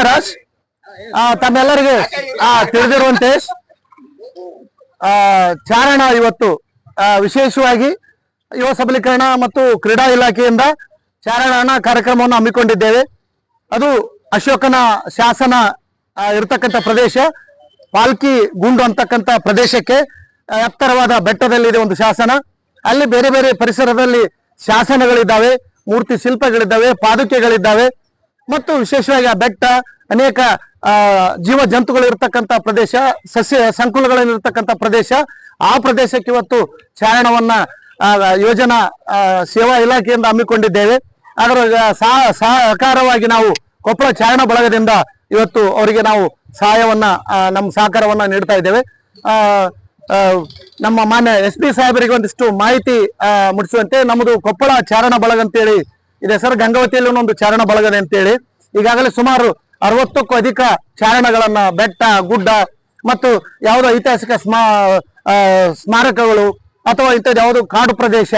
ರಾಜ್ ತಮ್ಮೆಲ್ಲರಿಗೆ ಆ ತಿಳಿದಿರುವಂತೆ ಆ ಚಾರಣ ಇವತ್ತು ಆ, ವಿಶೇಷವಾಗಿ ಯುವ ಸಬಲೀಕರಣ ಮತ್ತು ಕ್ರೀಡಾ ಇಲಾಖೆಯಿಂದ ಚಾರಣ ಕಾರ್ಯಕ್ರಮವನ್ನು ಹಮ್ಮಿಕೊಂಡಿದ್ದೇವೆ. ಅದು ಅಶೋಕನ ಶಾಸನ ಆ, ಇರತಕ್ಕಂಥ ಪ್ರದೇಶ ಪಾಲ್ಕಿ ಗುಂಡು ಅಂತಕ್ಕಂಥ ಪ್ರದೇಶಕ್ಕೆ ಎತ್ತರವಾದ ಬೆಟ್ಟದಲ್ಲಿ ಬೆಟ್ಟದಲ್ಲಿದೆ ಒಂದು ಶಾಸನ. ಅಲ್ಲಿ ಬೇರೆ ಬೇರೆ ಪರಿಸರದಲ್ಲಿ ಶಾಸನಗಳಿದ್ದಾವೆ ಮೂರ್ತಿ ಶಿಲ್ಪಗಳಿದ್ದಾವೆ ಪಾದುಕೆಗಳಿದ್ದಾವೆ. ಮತ್ತು ವಿಶೇಷವಾಗಿ ಆ ಬೆಟ್ಟ, ಅನೇಕ ಜೀವ ಜಂತುಗಳು ಇರತಕ್ಕಂತ ಪ್ರದೇಶ, ಸಸ್ಯ ಸಂಕುಲಗಳಲ್ಲಿರ್ತಕ್ಕಂಥ ಪ್ರದೇಶ, ಆ ಪ್ರದೇಶಕ್ಕೆ ಇವತ್ತು ಚಾರಣವನ್ನ ಯೋಜನಾ ಸೇವಾ ಇಲಾಖೆಯಿಂದ ಹಮ್ಮಿಕೊಂಡಿದ್ದೇವೆ. ಅದರ ಸಹ- ಸಹಕಾರವಾಗಿ ನಾವು ಕೊಪ್ಪಳ ಚಾರಣ ಬಳಗದಿಂದ ಇವತ್ತು ಅವರಿಗೆ ನಾವು ಸಹಾಯವನ್ನ ನಮ್ಮ ಸಹಕಾರವನ್ನ ನೀಡ್ತಾ ಇದ್ದೇವೆ. ನಮ್ಮ ಮಾನ್ಯ ಎಸ್ ಪಿ ಸಾಹೇಬರಿಗೆ ಒಂದಿಷ್ಟು ಮಾಹಿತಿ ಮುಟ್ಟಿಸುವಂತೆ ನಮ್ಮದು ಕೊಪ್ಪಳ ಚಾರಣ ಬಳಗ ಅಂತೇಳಿ ಇದು ಹೆಸರು ಗಂಗಾವತಿಯಲ್ಲಿ ಒಂದು ಚಾರಣ ಬಳಗದೆ ಅಂತೇಳಿ ಈಗಾಗಲೇ ಸುಮಾರು ಅರವತ್ತಕ್ಕೂ ಅಧಿಕ ಚಾರಣಗಳನ್ನ ಬೆಟ್ಟ, ಗುಡ್ಡ ಮತ್ತು ಯಾವುದೋ ಐತಿಹಾಸಿಕ ಸ್ಮಾ ಸ್ಮಾರಕಗಳು ಅಥವಾ ಇಂಥದ್ದು ಯಾವುದು ಕಾಡು ಪ್ರದೇಶ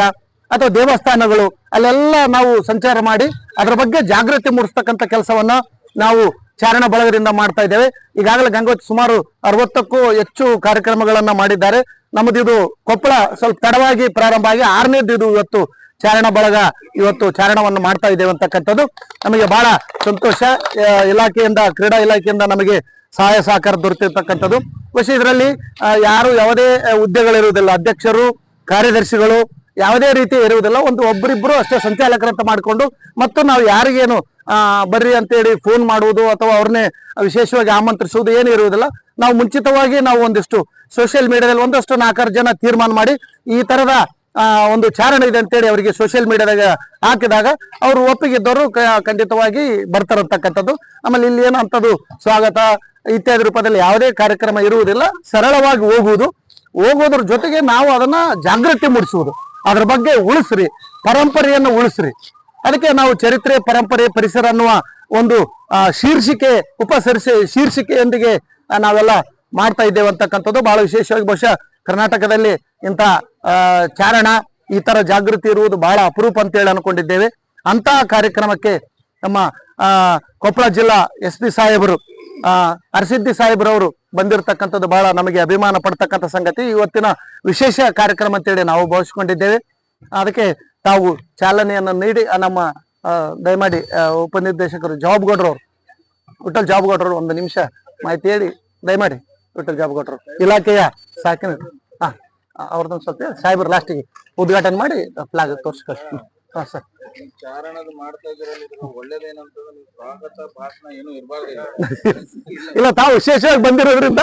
ಅಥವಾ ದೇವಸ್ಥಾನಗಳು ಅಲ್ಲೆಲ್ಲ ನಾವು ಸಂಚಾರ ಮಾಡಿ ಅದರ ಬಗ್ಗೆ ಜಾಗೃತಿ ಮೂಡಿಸ್ತಕ್ಕಂಥ ಕೆಲಸವನ್ನ ನಾವು ಚಾರಣ ಬಳಗದಿಂದ ಮಾಡ್ತಾ ಇದ್ದೇವೆ. ಈಗಾಗಲೇ ಗಂಗಾವತಿ ಸುಮಾರು ಅರವತ್ತಕ್ಕೂ ಹೆಚ್ಚು ಕಾರ್ಯಕ್ರಮಗಳನ್ನ ಮಾಡಿದ್ದಾರೆ. ನಮ್ಮದು ಇದು ಕೊಪ್ಪಳ ಸ್ವಲ್ಪ ತಡವಾಗಿ ಪ್ರಾರಂಭ ಆಗಿ ಆರನೇದು ಇದು ಇವತ್ತು ಚಾರಣ ಬಳಗ ಇವತ್ತು ಚಾರಣವನ್ನು ಮಾಡ್ತಾ ಇದ್ದೇವೆ ಅಂತಕ್ಕಂಥದ್ದು. ನಮಗೆ ಬಹಳ ಸಂತೋಷ ಇಲಾಖೆಯಿಂದ, ಕ್ರೀಡಾ ಇಲಾಖೆಯಿಂದ ನಮಗೆ ಸಹಾಯ ಸಹಕಾರ ದೊರೆತಿರ್ತಕ್ಕಂಥದ್ದು. ಬಹುಶಃ ಇದರಲ್ಲಿ ಯಾರು ಯಾವುದೇ ಹುದ್ದೆಗಳಿರುವುದಿಲ್ಲ, ಅಧ್ಯಕ್ಷರು, ಕಾರ್ಯದರ್ಶಿಗಳು ಯಾವುದೇ ರೀತಿ ಇರುವುದಿಲ್ಲ, ಒಂದು ಒಬ್ಬರಿಬ್ಬರು ಅಷ್ಟೇ ಸಂಚಾಲಕರಂತ ಮಾಡಿಕೊಂಡು, ಮತ್ತು ನಾವು ಯಾರಿಗೇನು ಬರ್ರಿ ಬರ್ರಿ ಅಂತೇಳಿ ಫೋನ್ ಮಾಡುವುದು ಅಥವಾ ಅವ್ರನ್ನೇ ವಿಶೇಷವಾಗಿ ಆಮಂತ್ರಿಸುವುದು ಏನು ಇರುವುದಿಲ್ಲ. ನಾವು ಮುಂಚಿತವಾಗಿ ನಾವು ಒಂದಿಷ್ಟು ಸೋಷಿಯಲ್ ಮೀಡಿಯಾದಲ್ಲಿ ಒಂದಷ್ಟು ನಾಲ್ಕಾರು ಜನ ತೀರ್ಮಾನ ಮಾಡಿ ಈ ತರದ ಒಂದು ಚಾರಣ ಇದೆ ಅಂತೇಳಿ ಅವರಿಗೆ ಸೋಷಿಯಲ್ ಮೀಡಿಯಾದಾಗ ಹಾಕಿದಾಗ ಅವರು ಒಪ್ಪಿಗೆದ್ದವರು ಖಂಡಿತವಾಗಿ ಬರ್ತಾರಂತಕ್ಕಂಥದ್ದು. ಆಮೇಲೆ ಇಲ್ಲಿ ಏನು ಅಂಥದ್ದು ಸ್ವಾಗತ, ಇತ್ಯಾದಿ ರೂಪದಲ್ಲಿ ಯಾವುದೇ ಕಾರ್ಯಕ್ರಮ ಇರುವುದಿಲ್ಲ, ಸರಳವಾಗಿ ಹೋಗುವುದು. ಹೋಗೋದ್ರ ಜೊತೆಗೆ ನಾವು ಅದನ್ನ ಜಾಗೃತಿ ಮೂಡಿಸುವುದು. ಅದ್ರ ಬಗ್ಗೆ ಉಳಿಸ್ರಿ, ಪರಂಪರೆಯನ್ನು ಉಳಿಸ್ರಿ. ಅದಕ್ಕೆ ನಾವು ಚರಿತ್ರೆ, ಪರಂಪರೆ, ಪರಿಸರ ಅನ್ನುವ ಒಂದು ಶೀರ್ಷಿಕೆ, ಉಪಸರಿಸಿ, ಶೀರ್ಷಿಕೆಯೊಂದಿಗೆ ನಾವೆಲ್ಲ ಮಾಡ್ತಾ ಇದ್ದೇವೆ ಅಂತಕ್ಕಂಥದ್ದು ಬಹಳ ವಿಶೇಷವಾಗಿ ಬಹುಶಃ ಕರ್ನಾಟಕದಲ್ಲಿ ಇಂಥ ಚಾರಣ, ಈ ತರ ಜಾಗೃತಿ ಇರುವುದು ಬಹಳ ಅಪರೂಪ ಅಂತೇಳಿ ಅನ್ಕೊಂಡಿದ್ದೇವೆ. ಅಂತಹ ಕಾರ್ಯಕ್ರಮಕ್ಕೆ ನಮ್ಮ ಕೊಪ್ಪಳ ಜಿಲ್ಲಾ ಎಸ್ ಪಿ ಸಾಹೇಬರು ಅರಸಿದ್ದಿ ಸಾಹೇಬ್ರವರು ಬಂದಿರತಕ್ಕಂಥದ್ದು ಬಹಳ ನಮಗೆ ಅಭಿಮಾನ ಪಡ್ತಕ್ಕಂಥ ಸಂಗತಿ. ಇವತ್ತಿನ ವಿಶೇಷ ಕಾರ್ಯಕ್ರಮ ಅಂತೇಳಿ ನಾವು ಭಾವಿಸ್ಕೊಂಡಿದ್ದೇವೆ. ಅದಕ್ಕೆ ತಾವು ಚಾಲನೆಯನ್ನು ನೀಡಿ ನಮ್ಮ ದಯಮಾಡಿ ಉಪನಿರ್ದೇಶಕರು ಜಾಬ್ ಗೌಡ್ರವ್ರು ವಿಠಲ್ ಜಾಬ್ ಗೌಡ್ರವ್ರು ಒಂದು ನಿಮಿಷ ಮಾಹಿತಿ ಹೇಳಿ, ದಯಮಾಡಿ ವಿಠಲ್ ಜಾಬ್ ಗೌಡ್ರು ಇಲಾಖೆಯ ಸಾಕಿನ ಅವ್ರದ್ದೊಂದು ಸ್ವಲ್ಪ ಸಾಹೇಬ್ರ ಲಾಸ್ಟಿಗೆ ಉದ್ಘಾಟನೆ ಮಾಡಿ ಫ್ಲಾಗ್ ತೋರಿಸ್ಕೊಳ್ತೀನಿ ಹಾ. ಸರ್ ಚಾರಣದು ಮಾಡ್ತಾ ಸ್ವಾಗತ ಭಾಷಣ ಏನು ಇಲ್ಲ ತಾವು ವಿಶೇಷವಾಗಿ ಬಂದಿರೋದ್ರಿಂದ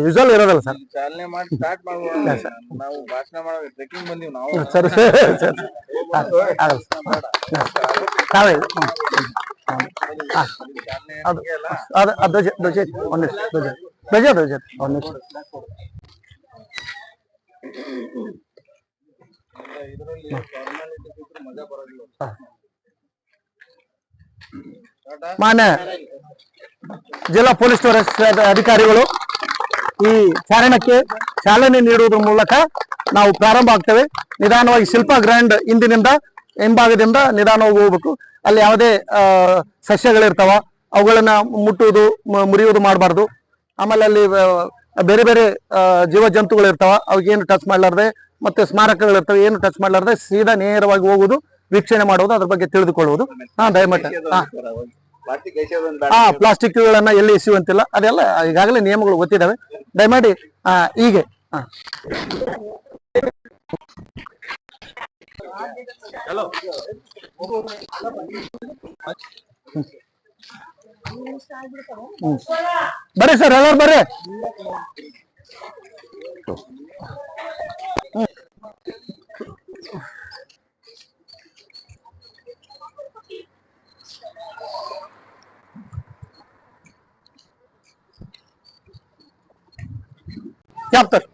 ಯೂಸಲ್ ಇರೋದಲ್ಲ ಸರ್ ಚಾಲನೆ ಮಾಡಿ ಸ್ಟಾರ್ಟ್ ಮಾಡ್ಬೋಣ ನಾವು ಭಾಷಣ ಮಾಡೋ ಟ್ರೆಕಿಂಗ್ ಬಂದೀವಿ ನಾವು. Sir sir. ತಾವೇ ಅದು ಧ್ವಜ ಧ್ವಜ. ಒಂದ್ ಧ್ವಜ. ಒಂದ್ ನಿಮಿಷ. ಬರೋದಿಲ್ಲ ಹಾ. ಮಾನ್ಯ ಜಿಲ್ಲಾ ಪೊಲೀಸ್ ಅಧಿಕಾರಿಗಳು ಈ ಚಾರಣಕ್ಕೆ ಚಾಲನೆ ನೀಡುವುದರ ಮೂಲಕ ನಾವು ಪ್ರಾರಂಭ ಆಗ್ತೇವೆ. ನಿಧಾನವಾಗಿ ಶಿಲ್ಪ ಗ್ರ್ಯಾಂಡ್ ಹಿಂದಿನಿಂದ ಹಿಂಭಾಗದಿಂದ ನಿಧಾನವಾಗಿ ಹೋಗ್ಬೇಕು. ಅಲ್ಲಿ ಯಾವುದೇ ಸಸ್ಯಗಳಿರ್ತಾವ ಅವುಗಳನ್ನ ಮುಟ್ಟುವುದು ಮುರಿಯುವುದು ಮಾಡಬಾರ್ದು. ಆಮೇಲೆ ಅಲ್ಲಿ ಬೇರೆ ಬೇರೆ ಜೀವ ಜಂತುಗಳು ಇರ್ತಾವ ಅವಾಗೇನು ಟಚ್ ಮಾಡ್ಲಾರ್ದೆ ಮತ್ತೆ ಸ್ಮಾರಕಗಳು ಇರ್ತವೆ ಏನು ಟಚ್ ಮಾಡ್ಲಾರ್ದೆ ಸೀದಾ ನೇರವಾಗಿ ಹೋಗುವುದು ವೀಕ್ಷಣೆ ಮಾಡುವುದು ಅದ್ರ ಬಗ್ಗೆ ತಿಳಿದುಕೊಳ್ಳುವುದು. ಹಾ ದಯಮಟ್ಟ ಹಾ. ಪ್ಲಾಸ್ಟಿಕ್ ಗಳನ್ನ ಆ ಪ್ಲಾಸ್ಟಿಕ್ಗಳನ್ನ ಎಲ್ಲಿ ಎಸೆಯುವಂತಿಲ್ಲ ಅದೆಲ್ಲ ಈಗಾಗಲೇ ನಿಯಮಗಳು ಗೊತ್ತಿದ್ದಾವೆ. ದಯಮಾಡಿ ಆ, ಹೀಗೆ. ಆ. ಹ್ಮ್. ಬರ್ರಿ ಸರ್ ಎಲ್ಲರೂ ಬರ್ರಿ ಕ್ಯಾಪ್ಟರ್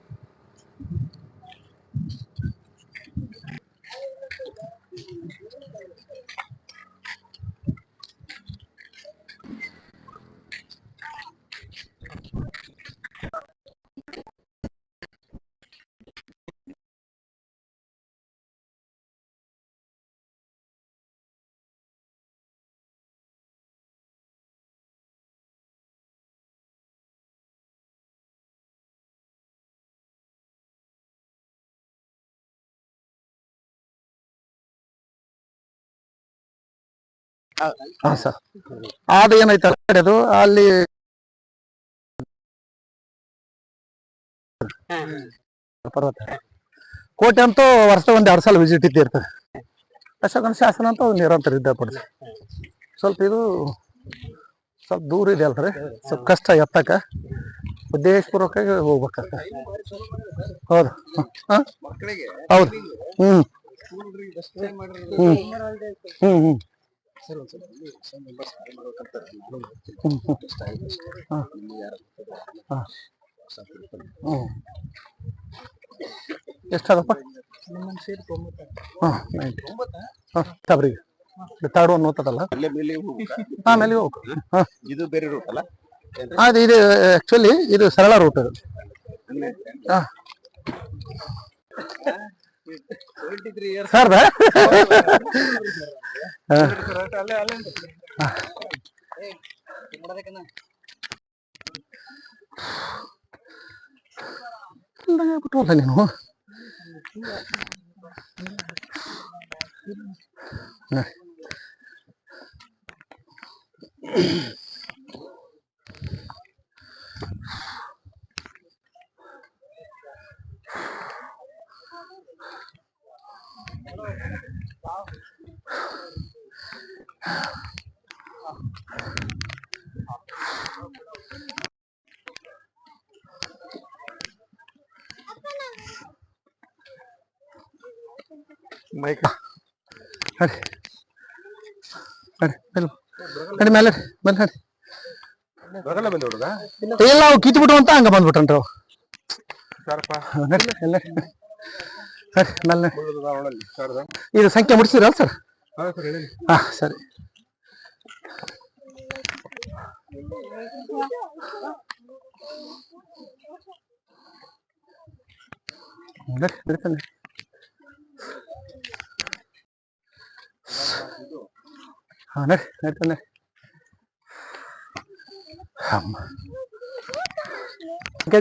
ಹಾ ಸರ್. ಅದು ಏನೈತೆ ಅದು? ಅಲ್ಲಿ ಪರ್ವತ. ಕೋಟೆ ಅಂತೂ ವರ್ಷ ಒಂದ್ ಎರಡ್ ಸಲ ವಿಸಿಟ್ ಇದ್ದಿರ್ತದೆ. ಅಶೋಕನ ಶಾಸನ ಅಂತ ಒಂದು ನಿರಂತರ ಇದ್ದ ಪಡ್ತು ಸ್ವಲ್ಪ ಇದು ಸ್ವಲ್ಪ ದೂರ ಇದೆ ಅಲ್ರಿ. ಸ್ವಲ್ಪ ಕಷ್ಟ ಎತ್ತಕ. ಉದ್ದೇಶಪೂರ್ವಕವಾಗಿ ಹೋಗ್ಬೇಕಾಗ್ತದೆ. ಹೌದು? ಹೌದು. ಹ್ಮ್. ಹ್ಮ್. ಹ್ಮ್ ಹ್ಮ್. ಆಯ್ತು ಅಷ್ಟೇ. ಹಾ. ತಬ್ರಿಗೆ ಒನ್ ಮೇಲೆ? ಆಮೇಲೆ ಹೋಗು ಇದು ಬೇರೆ ರೂಟ್ ಅಲ್ಲ ಅದು ಇದು ಆಕ್ಚುಲಿ ಇದು ಸರಳ ರೂಟ್ ಅದು ಹಾಂ ಸರ್ದ ಅಲ್ಲೇ ಅಲ್ಲೇ ಬಿಟ್ಟು ನೀನು ನಡಿ. ಮೈಕ್ ನಡಿ ನಡಿ ಮೇಲೆ ನಡಿ ಮೇಲೆ ಮೇಲೆ ನಡಿ ಬರಲ್ಲ ಬಂದು ಹುಡುಗ ಇಲ್ಲ ಅವು ಕಿತ್ಬಿಟ್ಟು ಅಂತ ಹಂಗ ಬಂದ್ಬಿಟ್ರನ್ರಿ ಅವು ಸಾರಪ್ಪ ನಡಿ ಎಲ್ಲ ನಡಿ ಮೇಲೆ ನಡಿ. ಅವಳಲ್ಲಿ ಸಾರದ ಇದು ಸಂಖ್ಯೆ ಮುಡಿಸಿರಲ್ಲ ಸರ್ ಹೌದು ಸರ್ ಹೇಳಿ ಹಾ ಸರಿ ನಡಿ, ನಡಿತಾನೆ. ಹಾ ನಡಿ ನಡಿತಾನೆ ಅಮ್ಮ ಸಂಖ್ಯೆ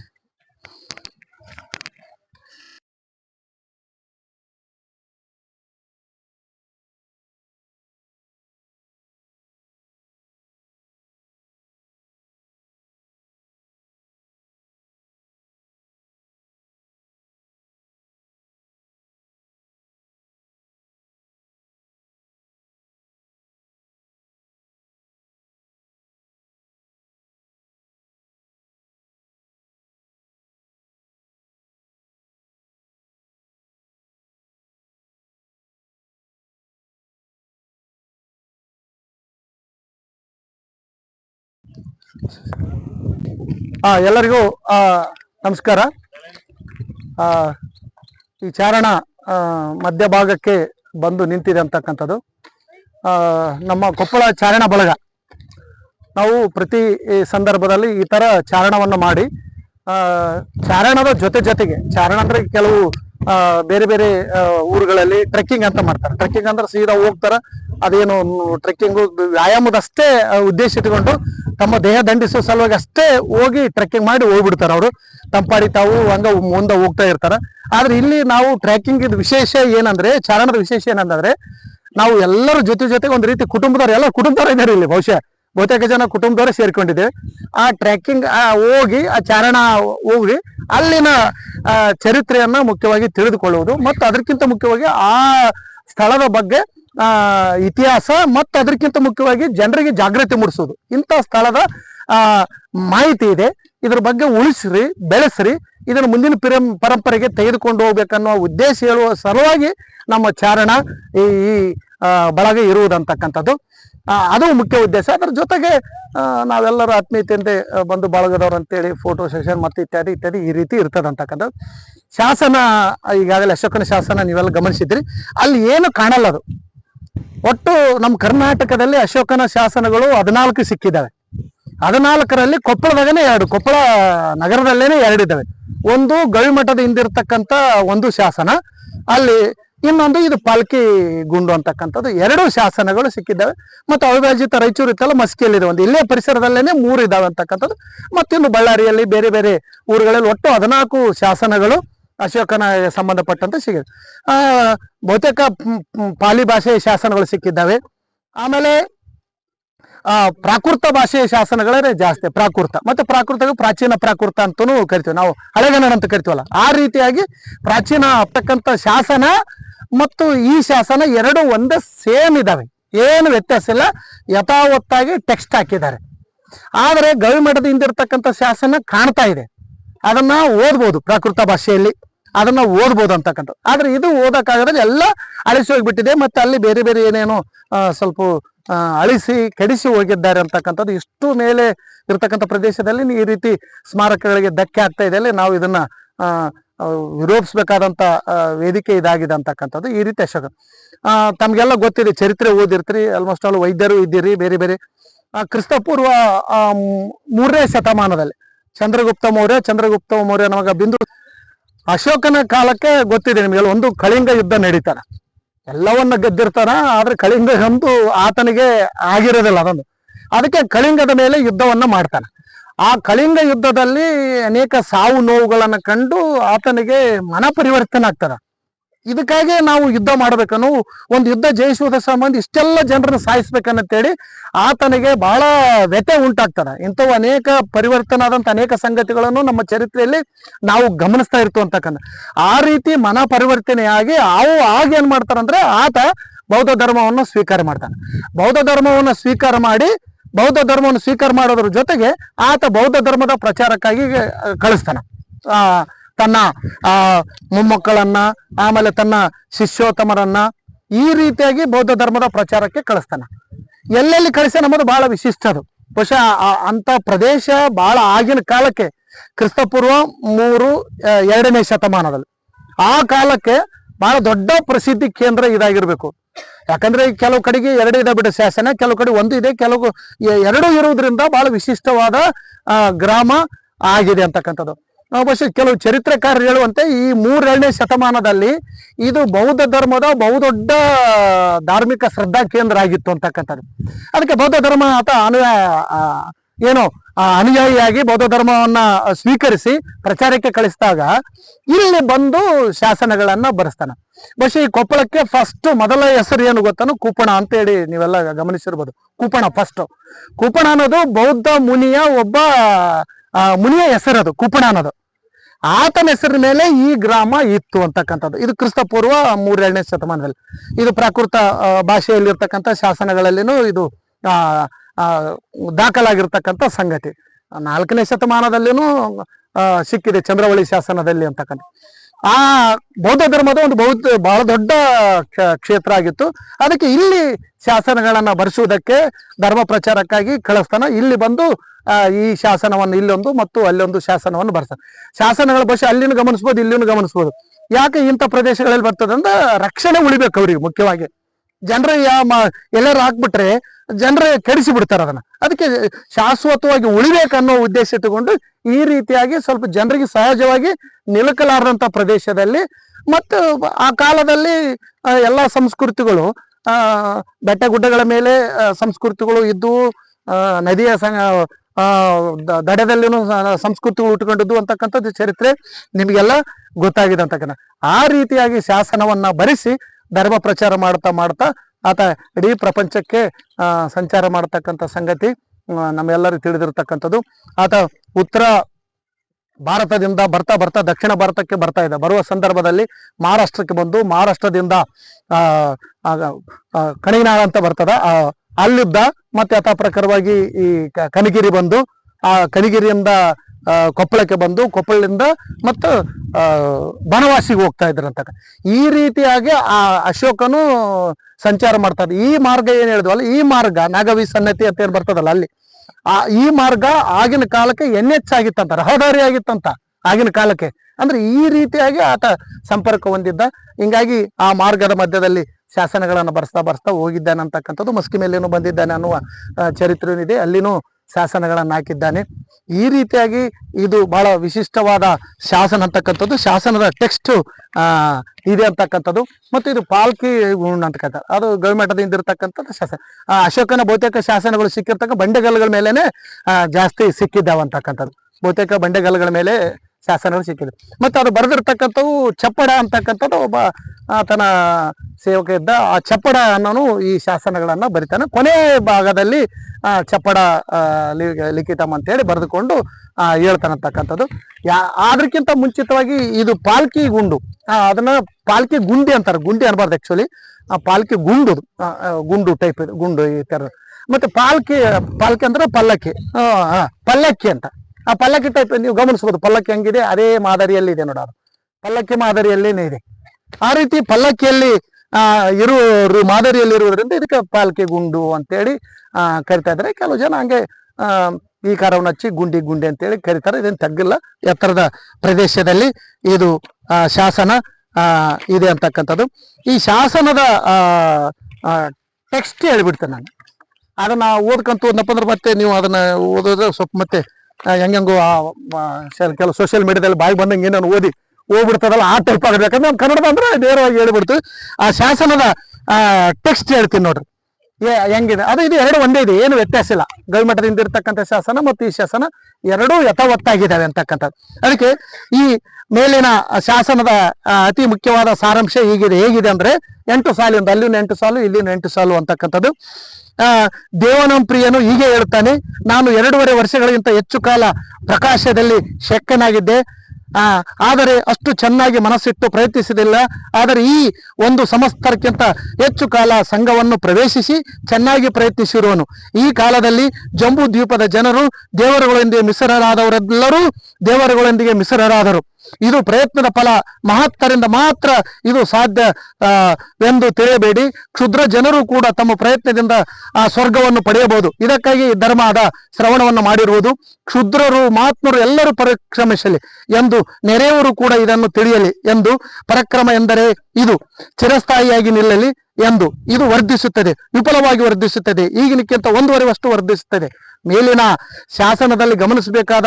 ಆ, ಎಲ್ಲರಿಗೂ ನಮಸ್ಕಾರ. ಈ ಚಾರಣ ಮಧ್ಯಭಾಗಕ್ಕೆ ಬಂದು ನಿಂತಿದೆ ಅಂತಕ್ಕಂಥದ್ದು. ನಮ್ಮ ಕೊಪ್ಪಳ ಚಾರಣ ಬಳಗ. ನಾವು ಪ್ರತಿ ಸಂದರ್ಭದಲ್ಲಿ ಈ ಥರ ಚಾರಣವನ್ನು ಮಾಡಿ ಚಾರಣದ ಜೊತೆ ಜೊತೆಗೆ ಚಾರಣ ಅಂದರೆ ಕೆಲವು ಬೇರೆ ಬೇರೆ ಊರುಗಳಲ್ಲಿ ಟ್ರೆಕ್ಕಿಂಗ್ ಅಂತ ಮಾಡ್ತಾರೆ. ಟ್ರೆಕ್ಕಿಂಗ್ ಅಂದ್ರೆ ಸೀದಾ ಹೋಗ್ತಾರ, ಅದೇನು ಟ್ರೆಕ್ಕಿಂಗು ವ್ಯಾಯಾಮದಷ್ಟೇ ಉದ್ದೇಶ ಇಟ್ಕೊಂಡು ತಮ್ಮ ದೇಹ ದಂಡಿಸೋ ಸಲುವಾಗಿ ಅಷ್ಟೇ ಹೋಗಿ ಟ್ರೆಕ್ಕಿಂಗ್ ಮಾಡಿ ಹೋಗ್ಬಿಡ್ತಾರೆ ಅವರು. ತಂಪಾಡಿ ತಾವು ಹಂಗ ಮುಂದೆ ಹೋಗ್ತಾ ಇರ್ತಾರ. ಆದ್ರೆ ಇಲ್ಲಿ ನಾವು ಟ್ರೆಕ್ಕಿಂಗ್ ವಿಶೇಷ ಏನಂದ್ರೆ, ಚಾರಣದ ವಿಶೇಷ ಏನಂದ್ರೆ, ನಾವು ಎಲ್ಲರ ಜೊತೆ ಜೊತೆಗೆ ಒಂದು ರೀತಿ ಕುಟುಂಬದವ್ರು, ಎಲ್ಲ ಕುಟುಂಬದವ್ರು ಇದ್ದಾರೆ ಇಲ್ಲಿ ಬಹುಶಃ. ಬಹುತೇಕ ಜನ ಕುಟುಂಬದವರೇ ಸೇರ್ಕೊಂಡಿದ್ದೇವೆ. ಆ ಟ್ರೆಕ್ಕಿಂಗ್ ಹೋಗಿ ಆ ಚಾರಣ ಹೋಗಿ ಅಲ್ಲಿನ ಆ, ಚರಿತ್ರೆಯನ್ನ ಮುಖ್ಯವಾಗಿ ತಿಳಿದುಕೊಳ್ಳುವುದು ಮತ್ತು ಅದಕ್ಕಿಂತ ಮುಖ್ಯವಾಗಿ ಆ ಸ್ಥಳದ ಬಗ್ಗೆ ಆ ಇತಿಹಾಸ ಮತ್ತು ಅದಕ್ಕಿಂತ ಮುಖ್ಯವಾಗಿ ಜನರಿಗೆ ಜಾಗೃತಿ ಮೂಡಿಸೋದು ಇಂಥ ಸ್ಥಳದ ಮಾಹಿತಿ ಇದೆ. ಇದ್ರ ಬಗ್ಗೆ ಉಳಿಸ್ರಿ ಬೆಳೆಸ್ರಿ ಇದನ್ನು ಮುಂದಿನ ಪಿರಂ ಪರಂಪರೆಗೆ ತೆಗೆದುಕೊಂಡು ಹೋಗ್ಬೇಕನ್ನೋ ಉದ್ದೇಶ ಹೇಳುವ ಸಲುವಾಗಿ ನಮ್ಮ ಚಾರಣ ಈ ಆ, ಬಳಗ ಇರುವುದಂತಕ್ಕಂಥದ್ದು. ಅದು ಮುಖ್ಯ ಉದ್ದೇಶ. ಅದರ ಜೊತೆಗೆ ನಾವೆಲ್ಲರೂ ಆತ್ಮೀಯತೆಯಿಂದ ಬಂದು ಬಳಗದವ್ರು ಅಂತೇಳಿ ಫೋಟೋ ಸೆಷನ್ ಮತ್ತು ಇತ್ಯಾದಿ ಇತ್ಯಾದಿ ಈ ರೀತಿ ಇರ್ತದಂತಕ್ಕಂಥದ್ದು. ಶಾಸನ, ಈಗಾಗಲೇ ಅಶೋಕನ ಶಾಸನ ನೀವೆಲ್ಲ ಗಮನಿಸಿದ್ರಿ. ಅಲ್ಲಿ ಏನು ಕಾಣಲ್ಲ ಅದು. ಒಟ್ಟು ನಮ್ಮ ಕರ್ನಾಟಕದಲ್ಲಿ ಅಶೋಕನ ಶಾಸನಗಳು ಹದಿನಾಲ್ಕು ಸಿಕ್ಕಿದ್ದಾವೆ. ಹದಿನಾಲ್ಕರಲ್ಲಿ ಕೊಪ್ಪಳದಾಗನೇ ಎರಡು, ಕೊಪ್ಪಳ ನಗರದಲ್ಲೇನೆ ಎರಡಿದ್ದಾವೆ ಒಂದು ಗವಿಮಠದ ಹಿಂದಿರ್ತಕ್ಕಂಥ ಒಂದು ಶಾಸನ. ಅಲ್ಲಿ ಇನ್ನೊಂದು ಇದು ಪಾಲ್ಕಿ ಗುಂಡು ಅಂತಕ್ಕಂಥದ್ದು. ಎರಡು ಶಾಸನಗಳು ಸಿಕ್ಕಿದ್ದಾವೆ. ಮತ್ತು ಅವಿಭಾಜಿತ ರಾಯಚೂರು ಇತ್ತಲ್ಲ, ಮಸ್ಕಿಯಲ್ಲಿದೆ ಒಂದು. ಇಲ್ಲೇ ಪರಿಸರದಲ್ಲೇನೆ ಮೂರು ಇದಾವೆ ಅಂತಕ್ಕಂಥದ್ದು. ಮತ್ತಿನ್ನು ಬಳ್ಳಾರಿಯಲ್ಲಿ ಬೇರೆ ಬೇರೆ ಊರುಗಳಲ್ಲಿ ಒಟ್ಟು ಹದಿನಾಲ್ಕು ಶಾಸನಗಳು ಅಶೋಕನ ಸಂಬಂಧಪಟ್ಟಂತೆ ಸಿಗಿದೆ ಬಹುತೇಕ ಪಾಲಿ ಭಾಷೆಯ ಶಾಸನಗಳು ಸಿಕ್ಕಿದ್ದಾವೆ. ಆಮೇಲೆ ಪ್ರಾಕೃತ ಭಾಷೆಯ ಶಾಸನಗಳೇ ಜಾಸ್ತಿ. ಪ್ರಾಕೃತ. ಮತ್ತೆ ಪ್ರಾಕೃತಕ್ಕೆ ಪ್ರಾಚೀನ ಪ್ರಾಕೃತ ಅಂತಲೂ ಕರಿತೀವಿ. ನಾವು ಹಳೆಗನ್ನಡ ಅಂತ ಕರಿತೀವಲ್ಲ. ಆ ರೀತಿಯಾಗಿ ಪ್ರಾಚೀನ ಆಗ್ತಕ್ಕಂಥ ಶಾಸನ ಮತ್ತು ಈ ಶಾಸನ ಎರಡು ಒಂದೇ ಸೇಮ್ ಇದಾವೆ. ಏನು ವ್ಯತ್ಯಾಸ ಇಲ್ಲ. ಯಥಾವತ್ತಾಗಿ ಟೆಕ್ಸ್ಟ್ ಹಾಕಿದ್ದಾರೆ. ಆದರೆ ಗವಿಮಠದಿಂದ ಹಿಂದಿರ್ತಕ್ಕಂಥ ಶಾಸನ ಕಾಣ್ತಾ ಇದೆ. ಅದನ್ನ ಓದ್ಬೋದು ಪ್ರಾಕೃತ ಭಾಷೆಯಲ್ಲಿ. ಅದನ್ನ ಓದ್ಬೋದು ಅಂತಕ್ಕಂಥದ್ದು. ಆದ್ರೆ ಇದು ಓದಕ್ಕಾಗದ್ರೆ ಎಲ್ಲ ಅಳಿಸಿ ಹೋಗ್ಬಿಟ್ಟಿದೆ. ಮತ್ತೆ ಅಲ್ಲಿ ಬೇರೆ ಬೇರೆ ಏನೇನೋ ಸ್ವಲ್ಪ ಅಳಿಸಿ, ಕೆಡಿಸಿ ಹೋಗಿದ್ದಾರೆ ಅಂತಕ್ಕಂಥದ್ದು. ಇಷ್ಟು ಮೇಲೆ ಇರತಕ್ಕಂಥ ಪ್ರದೇಶದಲ್ಲಿ ಈ ರೀತಿ ಸ್ಮಾರಕಗಳಿಗೆ ಧಕ್ಕೆ ಆಗ್ತಾ ಇದೆ. ಅಲ್ಲಿ ನಾವು ಇದನ್ನ ಆ, ವೇದಿಕೆ ಇದಾಗಿದೆ ಅಂತಕ್ಕಂಥದ್ದು ಈ ರೀತಿ ಅಶೋಕ. ತಮಗೆಲ್ಲ ಗೊತ್ತಿದೆ ಚರಿತ್ರೆ ಓದಿರ್ತೀರಿ ಆಲ್ಮೋಸ್ಟ್ ಆಲ್ ವೈದ್ಯರು ಇದ್ದೀರಿ ಬೇರೆ ಬೇರೆ. ಕ್ರಿಸ್ತಪೂರ್ವ ಮೂರನೇ ಶತಮಾನದಲ್ಲಿ ಚಂದ್ರಗುಪ್ತ ಮೌರ್ಯ ಚಂದ್ರಗುಪ್ತ ಮೌರ್ಯ ನಮಗೆ ಬಿಂದು. ಅಶೋಕನ ಕಾಲಕ್ಕೆ ಗೊತ್ತಿದೆ ನಿಮಗೆಲ್ಲ ಒಂದು ಕಳಿಂಗ ಯುದ್ಧ ನಡೀತಾರ. ಎಲ್ಲವನ್ನ ಗೆದ್ದಿರ್ತಾರ ಆದ್ರೆ ಕಳಿಂಗ ಅಂತೂ ಆತನಿಗೆ ಆಗಿರೋದಿಲ್ಲ ಅದೊಂದು. ಅದಕ್ಕೆ ಕಳಿಂಗದ ಮೇಲೆ ಯುದ್ಧವನ್ನ ಮಾಡ್ತಾನೆ ಆ ಕಳಿಂಗ ಯುದ್ಧದಲ್ಲಿ ಅನೇಕ ಸಾವು ನೋವುಗಳನ್ನು ಕಂಡು ಆತನಿಗೆ ಮನ ಪರಿವರ್ತನೆ ಆಗ್ತದ ಇದಕ್ಕಾಗಿ ನಾವು ಯುದ್ಧ ಮಾಡ್ಬೇಕನ್ನು, ಒಂದು ಯುದ್ಧ ಜಯಿಸುವುದರ ಸಂಬಂಧ ಇಷ್ಟೆಲ್ಲ ಜನರನ್ನು ಸಾಯಿಸ್ಬೇಕನ್ನಂತೇಳಿ ಆತನಿಗೆ ಬಹಳ ವ್ಯತೆ ಉಂಟಾಗ್ತದ ಇಂಥವು ಅನೇಕ ಪರಿವರ್ತನೆ ಆದಂತ ಅನೇಕ ಸಂಗತಿಗಳನ್ನು ನಮ್ಮ ಚರಿತ್ರೆಯಲ್ಲಿ ನಾವು ಗಮನಿಸ್ತಾ ಇರ್ತು ಆ ರೀತಿ ಮನ ಪರಿವರ್ತನೆಯಾಗಿ ಅವು ಆಗ ಏನ್ ಮಾಡ್ತಾರಂದ್ರೆ ಆತ ಬೌದ್ಧ ಧರ್ಮವನ್ನು ಸ್ವೀಕಾರ ಮಾಡ್ತಾನೆ. ಬೌದ್ಧ ಧರ್ಮವನ್ನು ಸ್ವೀಕಾರ ಮಾಡಿ ಬೌದ್ಧ ಧರ್ಮವನ್ನು ಸ್ವೀಕಾರ ಮಾಡೋದ್ರ ಜೊತೆಗೆ ಆತ ಬೌದ್ಧ ಧರ್ಮದ ಪ್ರಚಾರಕ್ಕಾಗಿ ಕಳಿಸ್ತಾನೆ. ತನ್ನ, ಆ, ಮೊಮ್ಮಕ್ಕಳನ್ನ, ಆಮೇಲೆ ತನ್ನ ಶಿಷ್ಯೋತ್ತಮರನ್ನ ಈ ರೀತಿಯಾಗಿ ಬೌದ್ಧ ಧರ್ಮದ ಪ್ರಚಾರಕ್ಕೆ ಕಳಿಸ್ತಾನ. ಎಲ್ಲೆಲ್ಲಿ ಕಳಿಸ ಅನ್ನೋದು ಬಹಳ ವಿಶಿಷ್ಟ ಅದು. ಬಹುಶಃ ಅಂತ ಪ್ರದೇಶ ಬಹಳ ಆಗಿನ ಕಾಲಕ್ಕೆ ಕ್ರಿಸ್ತಪೂರ್ವ ಮೂರು ಎರಡನೇ ಶತಮಾನದಲ್ಲಿ. ಆ ಕಾಲಕ್ಕೆ ಬಹಳ ದೊಡ್ಡ ಪ್ರಸಿದ್ಧಿ ಕೇಂದ್ರ ಇದಾಗಿರ್ಬೇಕು. ಯಾಕಂದ್ರೆ ಕೆಲವು ಕಡೆಗೆ ಎರಡು ಇದೆ ಬಿಡ ಶಾಸನ, ಕೆಲವು ಕಡೆ ಒಂದು ಇದೆ, ಕೆಲವು ಎರಡು ಇರುವುದರಿಂದ ಬಹಳ ವಿಶಿಷ್ಟವಾದ ಗ್ರಾಮ ಆಗಿದೆ ಅಂತಕ್ಕಂಥದ್ದು. ಬಹುಶಃ ಕೆಲವು ಚರಿತ್ರೆಕಾರರು ಹೇಳುವಂತೆ ಈ ಮೂರನೇ ಶತಮಾನದಲ್ಲಿ ಇದು ಬೌದ್ಧ ಧರ್ಮದ ಬಹುದೊಡ್ಡ, ಧಾರ್ಮಿಕ ಶ್ರದ್ಧಾ ಕೇಂದ್ರ ಆಗಿತ್ತು ಅಂತಕ್ಕಂಥದ್ದು. ಅದಕ್ಕೆ ಬೌದ್ಧ ಧರ್ಮ ಆತ ಅನುಯ ಏನು ಅನುಯಾಯಿಯಾಗಿ ಬೌದ್ಧ ಧರ್ಮವನ್ನ ಸ್ವೀಕರಿಸಿ ಪ್ರಚಾರಕ್ಕೆ ಕಳಿಸಿದಾಗ ಇಲ್ಲಿ ಬಂದು ಶಾಸನಗಳನ್ನ ಬರೆಸ್ತಾನೆ. ಬಹುಶಃ ಈ ಕೊಪ್ಪಳಕ್ಕೆ ಫಸ್ಟ್ ಮೊದಲ ಹೆಸರು ಏನು ಗೊತ್ತಾನು? ಕೂಪಣ ಅಂತ ಹೇಳಿ ನೀವೆಲ್ಲ ಗಮನಿಸಿರ್ಬೋದು. ಕೂಪಣ ಫಸ್ಟ್ ಕೂಪಣ ಅನ್ನೋದು ಬೌದ್ಧ ಮುನಿಯ ಒಬ್ಬ ಮುನಿಯ ಹೆಸರದು ಕೂಪಣ ಅನ್ನೋದು. ಆತನ ಹೆಸರಿನ ಮೇಲೆ ಈ ಗ್ರಾಮ ಇತ್ತು ಅಂತಕ್ಕಂಥದ್ದು. ಇದು ಕ್ರಿಸ್ತಪೂರ್ವ ಮೂರೆರಡನೇ ಶತಮಾನದಲ್ಲಿ. ಇದು ಪ್ರಾಕೃತ ಭಾಷೆಯಲ್ಲಿರ್ತಕ್ಕಂಥ ಶಾಸನಗಳಲ್ಲಿನೂ ಇದು ಆ, ದಾಖಲಾಗಿರ್ತಕ್ಕಂಥ ಸಂಗತಿ. ನಾಲ್ಕನೇ ಶತಮಾನದಲ್ಲಿನೂ ಸಿಕ್ಕಿದೆ ಚಂದ್ರವಳ್ಳಿ ಶಾಸನದಲ್ಲಿ ಅಂತಕ್ಕಂಥ. ಆ ಬೌದ್ಧ ಧರ್ಮದ ಒಂದು ಬೌದ್ಧ, ಬಹಳ ದೊಡ್ಡ ಕ್ಷೇತ್ರ ಆಗಿತ್ತು. ಅದಕ್ಕೆ ಇಲ್ಲಿ ಶಾಸನಗಳನ್ನ ಬರೆಸುವುದಕ್ಕೆ, ಧರ್ಮ ಪ್ರಚಾರಕ್ಕಾಗಿ ಕಳಿಸ್ತಾನ. ಇಲ್ಲಿ ಬಂದು ಈ ಶಾಸನವನ್ನು ಇಲ್ಲೊಂದು ಮತ್ತು ಅಲ್ಲೊಂದು ಶಾಸನವನ್ನು ಬರ್ತಾನೆ ಶಾಸನಗಳ ಬಹುಶಃ ಅಲ್ಲಿನೂ ಗಮನಿಸ್ಬೋದು, ಇಲ್ಲಿನೂ ಗಮನಿಸ್ಬೋದು. ಯಾಕೆ ಇಂಥ ಪ್ರದೇಶಗಳಲ್ಲಿ ಬರ್ತದೆ ಅಂದ್ರೆ ರಕ್ಷಣೆ ಉಳಿಬೇಕು ಅವ್ರಿಗೆ ಮುಖ್ಯವಾಗಿ. ಜನರು ಯಾ ಮ- ಎಲ್ಲರೂ ಹಾಕ್ಬಿಟ್ರೆ ಜನರೇ ಕೆಡಿಸಿ ಬಿಡ್ತಾರೆ ಅದನ್ನ. ಅದಕ್ಕೆ ಶಾಶ್ವತವಾಗಿ ಉಳಿಬೇಕನ್ನೋ ಉದ್ದೇಶ ಇಟ್ಟುಕೊಂಡು ಈ ರೀತಿಯಾಗಿ ಸ್ವಲ್ಪ ಜನರಿಗೆ ಸಹಜವಾಗಿ ನಿಲುಕಲಾರದಂಥ ಪ್ರದೇಶದಲ್ಲಿ ಮತ್ತು ಆ ಕಾಲದಲ್ಲಿ ಎಲ್ಲ ಸಂಸ್ಕೃತಿಗಳು ಬೆಟ್ಟ ಗುಡ್ಡಗಳ ಮೇಲೆ ಸಂಸ್ಕೃತಿಗಳು ಇದ್ದು ನದಿಯ ದಡದಲ್ಲಿನೂ ಸಂಸ್ಕೃತಿಗಳು ಉಟ್ಕೊಂಡಿದ್ದು ಅಂತಕ್ಕಂಥದ್ದು ಚರಿತ್ರೆ ನಿಮಗೆಲ್ಲ ಗೊತ್ತಾಗಿದೆ ಅಂತಕ್ಕಂಥ ಆ ರೀತಿಯಾಗಿ ಶಾಸನವನ್ನ ಭರಿಸಿ ಧರ್ಮ ಪ್ರಚಾರ ಮಾಡ್ತಾ ಮಾಡ್ತಾ ಆತ ಇಡೀ ಪ್ರಪಂಚಕ್ಕೆ ಸಂಚಾರ ಮಾಡತಕ್ಕಂಥ ಸಂಗತಿ ನಮ್ಮೆಲ್ಲರೂ ನಮ್ಮೆಲ್ಲರಿಗೂ ತಿಳಿದಿರ್ತಕ್ಕಂಥದ್ದು. ಆತ ಉತ್ತರ ಭಾರತದಿಂದ ಬರ್ತಾ ಬರ್ತಾ ದಕ್ಷಿಣ ಭಾರತಕ್ಕೆ ಬರ್ತಾ ಇದೆ ಬರುವ ಸಂದರ್ಭದಲ್ಲಿ ಮಹಾರಾಷ್ಟ್ರಕ್ಕೆ ಬಂದು ಮಹಾರಾಷ್ಟ್ರದಿಂದ, ಆ ಕಣಿನಾಳ ಅಂತ ಬರ್ತದ. ಆ, ಅಲ್ಲಿದ್ದ ಮತ್ತೆ ಯಥಾ ಪ್ರಕಾರವಾಗಿ ಈ ಕನಗಿರಿ ಬಂದು, ಆ, ಕನಗಿರಿಯಿಂದ ಕೊಪ್ಪಳಕ್ಕೆ ಬಂದು ಕೊಪ್ಪಳದಿಂದ ಮತ್ತು ಬನವಾಸಿಗೆ ಹೋಗ್ತಾ ಇದ್ರಂತ ಈ ರೀತಿಯಾಗಿ ಆ ಅಶೋಕನು ಸಂಚಾರ ಮಾಡ್ತಾರೆ ಈ ಮಾರ್ಗ ಏನು ಹೇಳಿದ್ವಲ್ಲ, ಈ ಮಾರ್ಗ, ನಾಗವಿ ಸನ್ನತಿ ಅಂತ ಏನ್ ಬರ್ತದಲ್ಲ ಅಲ್ಲಿ, ಆ, ಈ ಮಾರ್ಗ ಆಗಿನ ಕಾಲಕ್ಕೆ ಎನ್ ಎಚ್ ಆಗಿತ್ತಂತ ರಹದಾರಿ ಆಗಿತ್ತಂತ ಆಗಿನ ಕಾಲಕ್ಕೆ. ಅಂದ್ರೆ ಈ ರೀತಿಯಾಗಿ ಆತ ಸಂಪರ್ಕ ಹೊಂದಿದ್ದ. ಹಿಂಗಾಗಿ ಆ ಮಾರ್ಗದ ಮಧ್ಯದಲ್ಲಿ ಶಾಸನಗಳನ್ನು ಬರ್ಸ್ತಾ ಬರ್ಸ್ತಾ ಹೋಗಿದ್ದಾನೆ ಅಂತಕ್ಕಂಥದ್ದು. ಮಸ್ಕಿ ಮೇಲೇನು ಬಂದಿದ್ದಾನೆ ಅನ್ನುವ ಚರಿತ್ರೆ ಏನಿದೆ ಅಲ್ಲಿನೂ ಶಾಸನಗಳನ್ನು ಹಾಕಿದ್ದಾನೆ. ಈ ರೀತಿಯಾಗಿ ಇದು ಬಹಳ ವಿಶಿಷ್ಟವಾದ ಶಾಸನ ಅಂತಕ್ಕಂಥದ್ದು. ಶಾಸನದ ಟೆಕ್ಸ್ಟ್ ಇದೆ ಅಂತಕ್ಕಂಥದ್ದು. ಮತ್ತು ಇದು ಪಾಲ್ಕಿ ಗುಣ ಅಂತಕ್ಕಂಥ ಅದು ಗವಿಮಠದಿಂದ ಇರತಕ್ಕಂಥದ್ದು ಶಾಸನ. ಅಶೋಕನ ಬಹುತೇಕ ಶಾಸನಗಳು ಸಿಕ್ಕಿರ್ತಕ್ಕ ಬಂಡೆಗಲ್ಲುಗಳ ಮೇಲೇನೆ ಜಾಸ್ತಿ ಸಿಕ್ಕಿದ್ದಾವಂತಕ್ಕಂಥದ್ದು. ಬಹುತೇಕ ಬಂಡೆಗಲ್ಲುಗಳ ಮೇಲೆ ಶಾಸನಗಳು ಸಿಕ್ಕಿದೆ. ಮತ್ತೆ ಅದು ಬರೆದಿರ್ತಕ್ಕಂಥವು ಚಪ್ಪಡ ಅಂತಕ್ಕಂಥದ್ದು ಒಬ್ಬ ತನ್ನ ಸೇವಕ ಇದ್ದ ಆ ಚಪ್ಪಡ ಅನ್ನೋನು ಈ ಶಾಸನಗಳನ್ನ ಬರಿತಾನೆ. ಕೊನೆ ಭಾಗದಲ್ಲಿ ಚಪ್ಪಡ ಲಿಖಿತಮ್ ಅಂತ ಹೇಳಿ ಅಂತೇಳಿ ಬರೆದುಕೊಂಡು ಆ, ಹೇಳ್ತಾನಂತಕ್ಕಂಥದ್ದು ಯಾ ಅದಕ್ಕಿಂತ ಮುಂಚಿತವಾಗಿ ಇದು ಪಾಲ್ಕಿ ಗುಂಡು. ಅದನ್ನ ಪಾಲ್ಕಿ ಗುಂಡಿ ಅಂತಾರೆ. ಗುಂಡಿ ಅನ್ಬಾರ್ದು ಆಕ್ಚುಲಿ ಆ ಪಾಲ್ಕಿ ಗುಂಡು ಗುಂಡು ಟೈಪ್ ಗುಂಡು ಈ ಥರ ಮತ್ತೆ ಪಾಲ್ಕಿ ಪಾಲ್ಕಿ ಅಂದ್ರೆ ಪಲ್ಲಕ್ಕಿ. ಪಲ್ಲಕ್ಕಿ ಅಂತ. ಆ ಪಲ್ಲಕ್ಕಿ ಟೈಪ್ ನೀವು ಗಮನಿಸಬಹುದು. ಪಲ್ಲಕ್ಕಿ ಹೆಂಗಿದೆ ಅದೇ ಮಾದರಿಯಲ್ಲಿ ಇದೆ ನೋಡ ಅದು. ಪಲ್ಲಕ್ಕಿ ಮಾದರಿಯಲ್ಲೇನೆ ಇದೆ. ಆ ರೀತಿ ಪಲ್ಲಕ್ಕಿಯಲ್ಲಿ ಆ ಇರುವ ಮಾದರಿಯಲ್ಲಿ ಇರುವುದರಿಂದ ಇದಕ್ಕೆ ಪಾಲ್ಕಿ ಗುಂಡು ಅಂತೇಳಿ ಆ ಕರಿತಾ ಇದ್ದಾರೆ. ಕೆಲವು ಜನ ಹಂಗೆ ಆ ಈ ಕಾರವನ್ನು ಹಚ್ಚಿ ಗುಂಡಿ ಗುಂಡಿ ಅಂತೇಳಿ ಕರೀತಾರೆ. ಇದೇನು ತಗ್ಗಿಲ್ಲ. ಎತ್ತರದ ಪ್ರದೇಶದಲ್ಲಿ ಇದು ಆ, ಶಾಸನ ಇದೆ ಅಂತಕ್ಕಂಥದ್ದು. ಈ ಶಾಸನದ ಟೆಕ್ಸ್ಟ್ ಹೇಳ್ಬಿಡ್ತೇನೆ ನಾನು. ಅದನ್ನ ಓದ್ಕಂತ ಓದ್ನಪ್ಪ ಅಂದ್ರೆ ಮತ್ತೆ ನೀವು ಅದನ್ನ ಓದೋದ್ರೆ ಸ್ವಲ್ಪ ಮತ್ತೆ ಹೆಂಗೆಂಗೋ ಕೆಲವು ಸೋಷಿಯಲ್ ಮೀಡಿಯಾದಲ್ಲಿ ಬಾಯಿ ಬಂದಂಗೆ ಏನೇನು ಓದಿ ಹೋಗ್ಬಿಡ್ತದಲ್ಲ, ಆ ಟೈಪ್ ಆಗಬೇಕಂದ್ರೆ ನಮ್ಮ ಕನ್ನಡದ ಅಂದ್ರೆ ನೇರವಾಗಿ ಹೇಳ್ಬಿಡ್ತು. ಆ, ಶಾಸನದ ಟೆಕ್ಸ್ಟ್ ಹೇಳ್ತೀನಿ ನೋಡ್ರಿ. ಏ, ಹೆಂಗಿದೆ? ಅದು ಇದು ಎರಡು ಒಂದೇ ಇದೆ. ಏನು ವ್ಯತ್ಯಾಸ ಇಲ್ಲ. ಗವಿಮಠದಿಂದ ಇರ್ತಕ್ಕಂಥ ಶಾಸನ ಮತ್ತು ಈ ಶಾಸನ ಎರಡೂ ಯಥಾವತ್ತಾಗಿದ್ದಾವೆ ಅಂತಕ್ಕಂಥದ್ದು. ಅದಕ್ಕೆ ಈ ಮೇಲಿನ ಶಾಸನದ ಅತಿ ಮುಖ್ಯವಾದ ಸಾರಾಂಶ ಹೀಗಿದೆ. ಹೇಗಿದೆ ಅಂದ್ರೆ ಎಂಟು ಸಾಲಿಂದ ಅಲ್ಲಿನ ಎಂಟು ಸಾಲು, ಇಲ್ಲಿನ ಎಂಟು ಸಾಲು ಅಂತಕ್ಕಂಥದ್ದು. ಆ, ದೇವನಂ ಪ್ರಿಯನು ಹೀಗೆ ಹೇಳ್ತಾನೆ, ನಾನು ಎರಡೂವರೆ ವರ್ಷಗಳಿಗಿಂತ ಹೆಚ್ಚು ಕಾಲ ಪ್ರಕಾಶದಲ್ಲಿ ಶೆಕ್ಕನಾಗಿದ್ದೆ ಆ, ಆದರೆ ಅಷ್ಟು ಚೆನ್ನಾಗಿ ಮನಸ್ಸಿಟ್ಟು ಪ್ರಯತ್ನಿಸಿದಿಲ್ಲ. ಆದರೆ ಈ ಒಂದು ಸಮಸ್ತರ್ಕ್ಕಿಂತ ಹೆಚ್ಚು ಕಾಲ ಸಂಘವನ್ನು ಪ್ರವೇಶಿಸಿ ಚೆನ್ನಾಗಿ ಪ್ರಯತ್ನಿಸಿರುವನು ಈ ಕಾಲದಲ್ಲಿ ಜಂಬೂ ದ್ವೀಪದ ಜನರು ದೇವರುಗಳೊಂದಿಗೆ ಮಿಶ್ರರಾದವರೆಲ್ಲರೂ ದೇವರುಗಳೊಂದಿಗೆ ಮಿಶ್ರರಾದರು. ಇದು ಪ್ರಯತ್ನದ ಫಲ. ಮಹತ್ತರಿಂದ ಮಾತ್ರ ಇದು ಸಾಧ್ಯ ಎಂದು ತಿಳಿಯಬೇಡಿ. ಕ್ಷುದ್ರ ಜನರು ಕೂಡ ತಮ್ಮ ಪ್ರಯತ್ನದಿಂದ ಆ ಸ್ವರ್ಗವನ್ನು ಪಡೆಯಬಹುದು. ಇದಕ್ಕಾಗಿ ಧರ್ಮದ ಶ್ರವಣವನ್ನು ಮಾಡಿರುವುದು. ಕ್ಷುದ್ರರು, ಮಹಾತ್ಮರು ಎಲ್ಲರೂ ಪರಿಕ್ರಮಿಸಲಿ ಎಂದು ನೆರೆಯವರು ಕೂಡ ಇದನ್ನು ತಿಳಿಯಲಿ ಎಂದು. ಪರಕ್ರಮ ಎಂದರೆ ಇದು, ಚಿರಸ್ಥಾಯಿಯಾಗಿ ನಿಲ್ಲಲಿ ಎಂದು. ಇದು ವರ್ಧಿಸುತ್ತದೆ, ವಿಫಲವಾಗಿ ವರ್ಧಿಸುತ್ತದೆ. ಈಗಿನಕ್ಕಿಂತ ಒಂದೂವರೆ ವರ್ಧಿಸುತ್ತದೆ. ಮೇಲಿನ ಶಾಸನದಲ್ಲಿ ಗಮನಿಸಬೇಕಾದ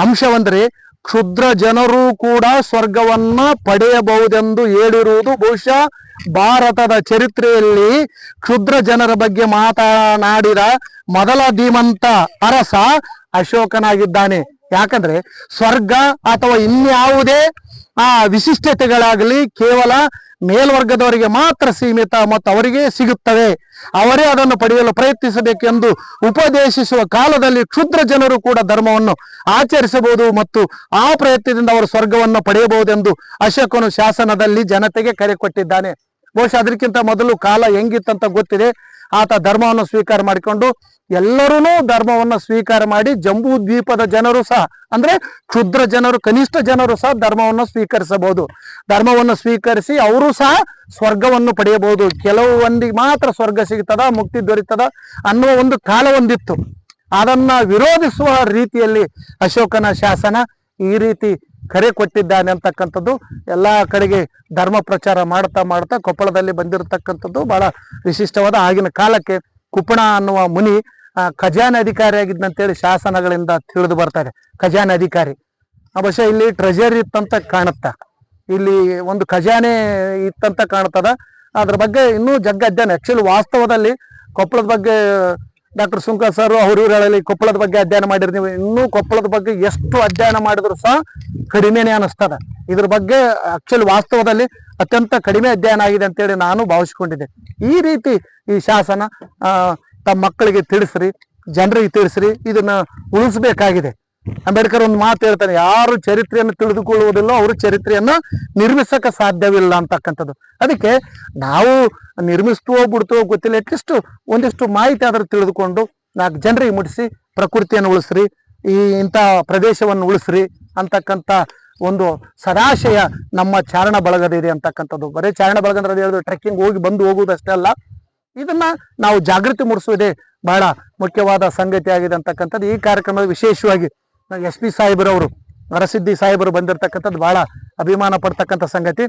ಅಂಶವೆಂದರೆ ಕ್ಷುದ್ರ ಜನರು ಕೂಡ ಸ್ವರ್ಗವನ್ನ ಪಡೆಯಬಹುದೆಂದು ಹೇಳಿರುವುದು ಬಹುಶಃ ಭಾರತದ ಚರಿತ್ರೆಯಲ್ಲಿ ಕ್ಷುದ್ರ ಜನರ ಬಗ್ಗೆ ಮಾತನಾಡಿದ ಮೊದಲ ಧೀಮಂತ ಅರಸ ಅಶೋಕನಾಗಿದ್ದಾನೆ. ಯಾಕಂದ್ರೆ ಸ್ವರ್ಗ ಅಥವಾ ಇನ್ಯಾವುದೇ ಆ ವಿಶಿಷ್ಟತೆಗಳಾಗಲಿ ಕೇವಲ ಮೇಲ್ವರ್ಗದವರಿಗೆ ಮಾತ್ರ ಸೀಮಿತ ಮತ್ತು ಅವರಿಗೆ ಸಿಗುತ್ತವೆ. ಅವರೇ ಅದನ್ನು ಪಡೆಯಲು ಪ್ರಯತ್ನಿಸಬೇಕೆಂದು ಉಪದೇಶಿಸುವ ಕಾಲದಲ್ಲಿ ಕ್ಷುದ್ರ ಜನರು ಕೂಡ ಧರ್ಮವನ್ನು ಆಚರಿಸಬಹುದು ಮತ್ತು ಆ ಪ್ರಯತ್ನದಿಂದ ಅವರು ಸ್ವರ್ಗವನ್ನು ಪಡೆಯಬಹುದೆಂದು ಅಶೋಕನು ಶಾಸನದಲ್ಲಿ ಜನತೆಗೆ ಕರೆ ಕೊಟ್ಟಿದ್ದಾನೆ. ಬಹುಶಃ ಅದಕ್ಕಿಂತ ಮೊದಲು ಕಾಲ ಹೆಂಗಿತ್ತಂತ ಗೊತ್ತಿದೆ. ಆತ ಧರ್ಮವನ್ನು ಸ್ವೀಕಾರ ಮಾಡಿಕೊಂಡು ಎಲ್ಲರೂ ಧರ್ಮವನ್ನು ಸ್ವೀಕಾರ ಮಾಡಿ ಜಂಬೂ ದ್ವೀಪದ ಜನರು ಸಹ, ಅಂದ್ರೆ ಕ್ಷುದ್ರ ಜನರು, ಕನಿಷ್ಠ ಜನರು ಸಹ ಧರ್ಮವನ್ನು ಸ್ವೀಕರಿಸಬಹುದು. ಧರ್ಮವನ್ನು ಸ್ವೀಕರಿಸಿ ಅವರು ಸಹ ಸ್ವರ್ಗವನ್ನು ಪಡೆಯಬಹುದು. ಕೆಲವು ಮಂದಿಗೆ ಮಾತ್ರ ಸ್ವರ್ಗ ಸಿಗ್ತದ, ಮುಕ್ತಿ ದೊರೀತದ ಅನ್ನುವ ಒಂದು ಕಾಲ ಒಂದಿತ್ತು. ಅದನ್ನ ವಿರೋಧಿಸುವ ರೀತಿಯಲ್ಲಿ ಅಶೋಕನ ಶಾಸನ ಈ ರೀತಿ ಕರೆ ಕೊಟ್ಟಿದ್ದಾನೆ ಅಂತಕ್ಕಂಥದ್ದು ಎಲ್ಲಾ ಕಡೆಗೆ ಧರ್ಮ ಪ್ರಚಾರ ಮಾಡ್ತಾ ಮಾಡ್ತಾ ಕೊಪ್ಪಳದಲ್ಲಿ ಬಂದಿರತಕ್ಕಂಥದ್ದು ಬಹಳ ವಿಶಿಷ್ಟವಾದ ಆಗಿನ ಕಾಲಕ್ಕೆ ಕುಪ್ಪಣ ಅನ್ನುವ ಮುನಿ ಖಜಾನೆ ಅಧಿಕಾರಿಯಾಗಿದ್ದಂತೇಳಿ ಶಾಸನಗಳಿಂದ ತಿಳಿದು ಬರ್ತಾರೆ ಖಜಾನೆ ಅಧಿಕಾರಿ. ಅವಶ್ಯ ಇಲ್ಲಿ ಟ್ರೆಜರಿ ಇತ್ತಂತ ಕಾಣುತ್ತ. ಇಲ್ಲಿ ಒಂದು ಖಜಾನೆ ಇತ್ತಂತ ಕಾಣುತ್ತದ. ಅದ್ರ ಬಗ್ಗೆ ಇನ್ನೂ ಜಗ್ಗ ಅಧ್ಯಯನ. ಆಕ್ಚುಲಿ ವಾಸ್ತವದಲ್ಲಿ ಕೊಪ್ಪಳದ ಬಗ್ಗೆ ಡಾಕ್ಟರ್ ಸುಂಕ ಸರ್, ಅವರು ಇವರಲ್ಲಿ ಕೊಪ್ಪಳದ ಬಗ್ಗೆ ಅಧ್ಯಯನ ಮಾಡಿರಿ ಇನ್ನೂ ಕೊಪ್ಪಳದ ಬಗ್ಗೆ ಎಷ್ಟು ಅಧ್ಯಯನ ಮಾಡಿದ್ರು ಸಹ ಕಡಿಮೆನೇ ಅನಿಸ್ತದ. ಇದ್ರ ಬಗ್ಗೆ ಆಕ್ಚುಲಿ ವಾಸ್ತವದಲ್ಲಿ ಅತ್ಯಂತ ಕಡಿಮೆ ಅಧ್ಯಯನ ಆಗಿದೆ ಅಂತೇಳಿ ನಾನು ಭಾವಿಸ್ಕೊಂಡಿದ್ದೆ. ಈ ರೀತಿ ಈ ಶಾಸನ ತಮ್ಮ ಮಕ್ಕಳಿಗೆ ತಿಳಿಸ್ರಿ, ಜನರಿಗೆ ತಿಳಿಸ್ರಿ, ಇದನ್ನ ಉಳಿಸ್ಬೇಕಾಗಿದೆ. ಅಂಬೇಡ್ಕರ್ ಒಂದು ಮಾತು ಹೇಳ್ತಾನೆ, ಯಾರು ಚರಿತ್ರೆಯನ್ನು ತಿಳಿದುಕೊಳ್ಳುವುದಿಲ್ಲ ಅವರು ಚರಿತ್ರೆಯನ್ನ ನಿರ್ಮಿಸಕ್ಕೆ ಸಾಧ್ಯವಿಲ್ಲ ಅಂತಕ್ಕಂಥದ್ದು. ಅದಕ್ಕೆ ನಾವು ನಿರ್ಮಿಸ್ತೋ ಬಿಡ್ತೋ ಗೊತ್ತಿಲ್ಲ ಅಟ್ಲೀಸ್ಟ್ ಒಂದಿಷ್ಟು ಮಾಹಿತಿ ಆದ್ರೂ ತಿಳಿದುಕೊಂಡು ನಾಲ್ಕು ಜನರಿಗೆ ಮುಟ್ಟಿಸಿ, ಪ್ರಕೃತಿಯನ್ನು ಉಳಿಸ್ರಿ, ಈ ಇಂಥ ಪ್ರದೇಶವನ್ನು ಉಳಿಸ್ರಿ ಅಂತಕ್ಕಂಥ ಒಂದು ಸದಾಶಯ ನಮ್ಮ ಚಾರಣ ಬಳಗದ ಇದೆ ಅಂತಕ್ಕಂಥದ್ದು. ಬರೀ ಚಾರಣ ಬಳಗ ಅಂದ್ರೆ ಅದು ಹೇಳಿದ್ರು ಟ್ರೆಕ್ಕಿಂಗ್ ಹೋಗಿ ಬಂದು ಹೋಗುವುದಷ್ಟೇ ಅಲ್ಲ, ಇದನ್ನ ನಾವು ಜಾಗೃತಿ ಮೂಡಿಸುವುದೇ ಬಹಳ ಮುಖ್ಯವಾದ ಸಂಗತಿ ಆಗಿದೆ ಅಂತಕ್ಕಂಥದ್ದು. ಈ ಕಾರ್ಯಕ್ರಮದ ವಿಶೇಷವಾಗಿ ಎಸ್ ಪಿ ಸಾಹೇಬರವರು, ನರಸಿದ್ದಿ ಸಾಹೇಬರು ಬಂದಿರತಕ್ಕಂಥದ್ದು ಬಹಳ ಅಭಿಮಾನ ಪಡ್ತಕ್ಕಂಥ ಸಂಗತಿ.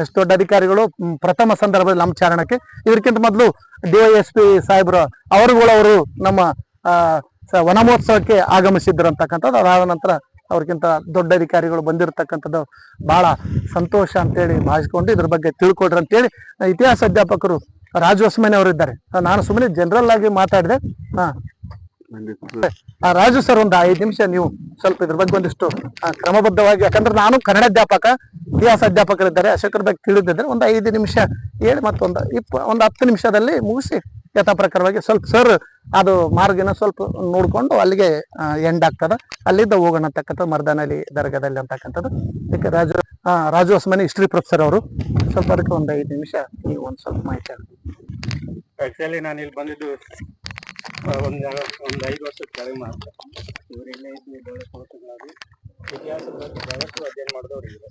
ಎಷ್ಟು ದೊಡ್ಡ ಅಧಿಕಾರಿಗಳು ಪ್ರಥಮ ಸಂದರ್ಭದಲ್ಲಿ ನಮ್ಮ ಚಾರಣಕ್ಕೆ. ಇದಕ್ಕಿಂತ ಮೊದಲು ಡಿವೈಎಸ್ಪಿ ಸಾಹೇಬರು ಅವರುಗಳು ಅವರು ನಮ್ಮ ಅವರುಗಳವರು ಸ- ವನ ಮಹೋತ್ಸವಕ್ಕೆ ಆಗಮಿಸಿದ್ರು ಅಂತಕ್ಕಂಥದ್ದು. ಅದಾದ ನಂತರ ಅವ್ರಿಗಿಂತ ದೊಡ್ಡ ಅಧಿಕಾರಿಗಳು ಬಂದಿರತಕ್ಕಂಥದ್ದು ಬಹಳ ಸಂತೋಷ ಅಂತೇಳಿ ಭಾವಿಸ್ಕೊಂಡು ಇದ್ರ ಬಗ್ಗೆ ತಿಳ್ಕೊಡ್ರಿ ಅಂತೇಳಿ, ಇತಿಹಾಸ ಅಧ್ಯಾಪಕರು ರಾಜು ಹೊಸಮನಿ ಅವರು ಇದ್ದಾರೆ ನಾನು ಸುಮ್ಮನೆ ಜನರಲ್ ಆಗಿ ಮಾತಾಡಿದೆ. ಹಾ. ರಾಜು ಸರ್ ಒಂದು ಐದು ನಿಮಿಷ ನೀವು ಸ್ವಲ್ಪ ಇದ್ರ ಬಗ್ಗೆ ಒಂದಿಷ್ಟು ಆ, ಕ್ರಮಬದ್ಧವಾಗಿ ಯಾಕಂದ್ರೆ ನಾನು ಕನ್ನಡ ಅಧ್ಯಾಪಕ ಇತಿಹಾಸ ಅಧ್ಯಾಪಕರಿದ್ದಾರೆ. ಅಶೋಕರ ಬಗ್ಗೆ ತಿಳಿದಿದ್ದಾರೆ ಒಂದು ಐದು ನಿಮಿಷ ಹೇಳಿ ಮತ್ತೊಂದು ಇಪ್ಪ ಒಂದು ಹತ್ತು ನಿಮಿಷದಲ್ಲಿ ಮುಗಿಸಿ ಯಥಾ ಪ್ರಕಾರವಾಗಿ ಸ್ವಲ್ಪ ಸರ್ ಅದು ಮಾರ್ಗಿನ ಸ್ವಲ್ಪ ನೋಡ್ಕೊಂಡು ಅಲ್ಲಿಗೆ ಎಂಡ್ ಆಗ್ತದ. ಅಲ್ಲಿಂದ ಹೋಗೋಣ ಅಂತಕ್ಕಂಥದ್ದು ಅಲ್ಲಿ ದರ್ಗಾದಲ್ಲಿ ಅಂತಕ್ಕಂಥದ್ದು. ಅದಕ್ಕೆ ರಾಜು ಆ, ರಾಜು ಹೊಸಮನಿ ಹಿಸ್ಟ್ರಿ ಪ್ರೊಫೆಸರ್ ಅವರು ಸ್ವಲ್ಪ ಅದಕ್ಕೆ ಒಂದು ಐದು ನಿಮಿಷ ನೀವು ಒಂದು ಸ್ವಲ್ಪ ಮಾಹಿತಿ. ಆಕ್ಚುಲಿ ನಾನು ಇಲ್ಲಿ ಬಂದಿದ್ದು ಒಂದು ಒಂದು ಐದು ವರ್ಷದ ಕೆಳಗೆ ಮಾತ್ರ ಇವರು ಎಲ್ಲ ಇದ್ದು ಒಳ್ಳೆ ಸಂಸ್ಥೆಗಳಾಗಿ ಇತಿಹಾಸದ ಬಗ್ಗೆ ಬಹಳಷ್ಟು ಅಧ್ಯಯನ ಮಾಡಿದವ್ರು ಇವರು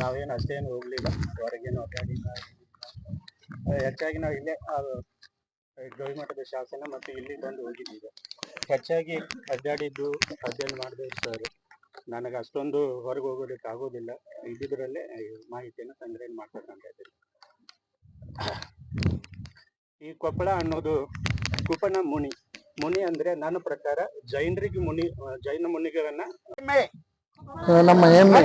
ನಾವೇನು ಅಷ್ಟೇನು ಹೋಗಲಿಲ್ಲ. ಹೊರಗೇನು ಅಡ್ಡಾಡಿಲ್ಲ ಹೆಚ್ಚಾಗಿ ನಾವು ಇಲ್ಲೇ ಗವಿ ಮಠದ ಶಾಸನ ಮತ್ತು ಇಲ್ಲಿ ಬಂದು ಹೋಗಿದ್ದೀವಿ. ಹೆಚ್ಚಾಗಿ ಅಡ್ಡಾಡಿದ್ದು ಅಧ್ಯಯನ ಮಾಡಿದವ್ರು ಸರ್, ನನಗೆ ಅಷ್ಟೊಂದು ಹೊರಗೆ ಹೋಗೋದಕ್ಕೆ ಆಗೋದಿಲ್ಲ. ಇದ್ದಿದ್ರಲ್ಲೇ ಮಾಹಿತಿಯನ್ನು ಸಂಗ್ರಹಣೆ ಮಾಡ್ತಕ್ಕಂಥದ್ದು ಈ ಕೊಪ್ಪಳ ಅನ್ನೋದು ಕುಪನ ಮುನಿ. ಮುನಿ ಅಂದ್ರೆ ನನ್ನ ಪ್ರಕಾರ ಜೈನರಿಗೆ ಮುನಿ ಜೈನ ಮುನಿಗಳನ್ನ ನಮ್ಮ ಹೆಮ್ಮೆ.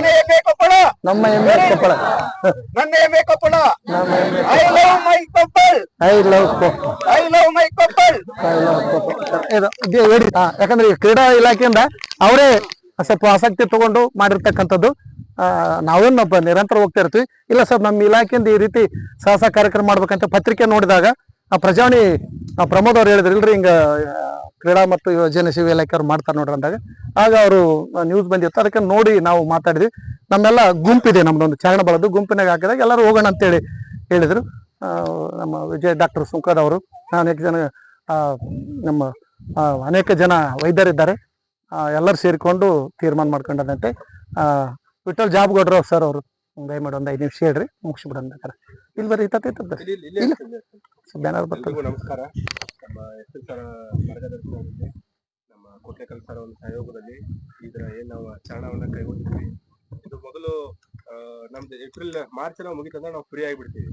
ಕೊಪ್ಪಳ. ನಮ್ಮ ಹೆಮ್ಮೆ ಕೊಪ್ಪಳ. ನನ್ನ ಹೆಮ್ಮೆ Koppal. I love my Koppal. I love I love my Koppal ಇದು ಹೇಳಿ. ಹಾ, ಯಾಕಂದ್ರೆ ಈ ಕ್ರೀಡಾ ಇಲಾಖೆಯಿಂದ ಅವರೇ ಸ್ವಲ್ಪ ಆಸಕ್ತಿ ತಗೊಂಡು ಮಾಡಿರ್ತಕ್ಕಂಥದ್ದು. ಆ, ನಾವೇನು ನಿರಂತರ ಹೋಗ್ತಾ ಇರ್ತೀವಿ. ಇಲ್ಲ ಸರ್ ನಮ್ಮ ಇಲಾಖೆಯಿಂದ ಈ ರೀತಿ ಸಾಹಸ ಕಾರ್ಯಕ್ರಮ ಮಾಡ್ಬೇಕಂತ ಪತ್ರಿಕೆ ನೋಡಿದಾಗ ಆ ಪ್ರಜಾಣಿ, ಆ ಪ್ರಮೋದ್ ಅವ್ರು ಹೇಳಿದ್ರು, ಇಲ್ರಿ ಹಿಂಗ, ಕ್ರೀಡಾ ಮತ್ತು ಯೋಜನೆ ಸೇವೆ ಇಲಾಖೆ ಅವ್ರು ಮಾಡ್ತಾರೆ ನೋಡ್ರಿ ಅಂದಾಗ, ಆಗ ಅವರು ನ್ಯೂಸ್ ಬಂದಿತ್ತು, ಅದಕ್ಕೆ ನೋಡಿ ನಾವು ಮಾತಾಡಿದ್ವಿ. ನಮ್ಮೆಲ್ಲ ಗುಂಪಿದೆ ನಮ್ದೊಂದು ಚಾರಣ ಬಳದು ಗುಂಪಿನಾಗ ಹಾಕಿದಾಗ ಎಲ್ಲರೂ ಹೋಗೋಣ ಅಂತೇಳಿ ಹೇಳಿದ್ರು. ನಮ್ಮ ವಿಜಯ್ ಡಾಕ್ಟರ್ ಸುಂಕದ ಅವರು ಅನೇಕ ಜನ ನಮ್ಮ ಅನೇಕ ಜನ ವೈದ್ಯರಿದ್ದಾರೆ. ಎಲ್ಲರೂ ಸೇರಿಕೊಂಡು ತೀರ್ಮಾನ ಮಾಡ್ಕೊಂಡದಂತೆ ವಿಠಲ್ ಜಾಬ್ ಜಾಬ್ಗೌಡ್ರು ಸರ್ ಅವರು ದಯಮಾಡಿ ಒಂದು ಐದು ನಿಮಿಷ ಹೇಳ್ರಿ ಮುಗಿಸ್ಬಿಡೋಣ ಬೇಕಾರೆ ಇಲ್ಲಿ ಬರ್ರಿ ಇತ್ತ ಬ್ಯಾನರ್ ಬರ್ತದೆ ನಮಸ್ಕಾರ. ನಮ್ಮ ಎಸ್ ಎಲ್ ಸರ್ ಮಾರ್ಗದರ್ಶನದಲ್ಲಿ ನಮ್ಮ ಕೋಟೆಕಲ್ ಸರ್ ಒಂದು ಸಹಯೋಗದಲ್ಲಿ ಇದರ ಏನು ನಾವು ಚರಣವನ್ನ ಕೈಗೊಂಡಿದ್ವಿ. ಇದು ಮೊದಲು ನಮ್ದು ಏಪ್ರಿಲ್ ಮಾರ್ಚ್ ನಾವು ಮುಗಿತಂದ್ರೆ ನಾವು ಫ್ರೀ ಆಗಿಬಿಡ್ತೀವಿ.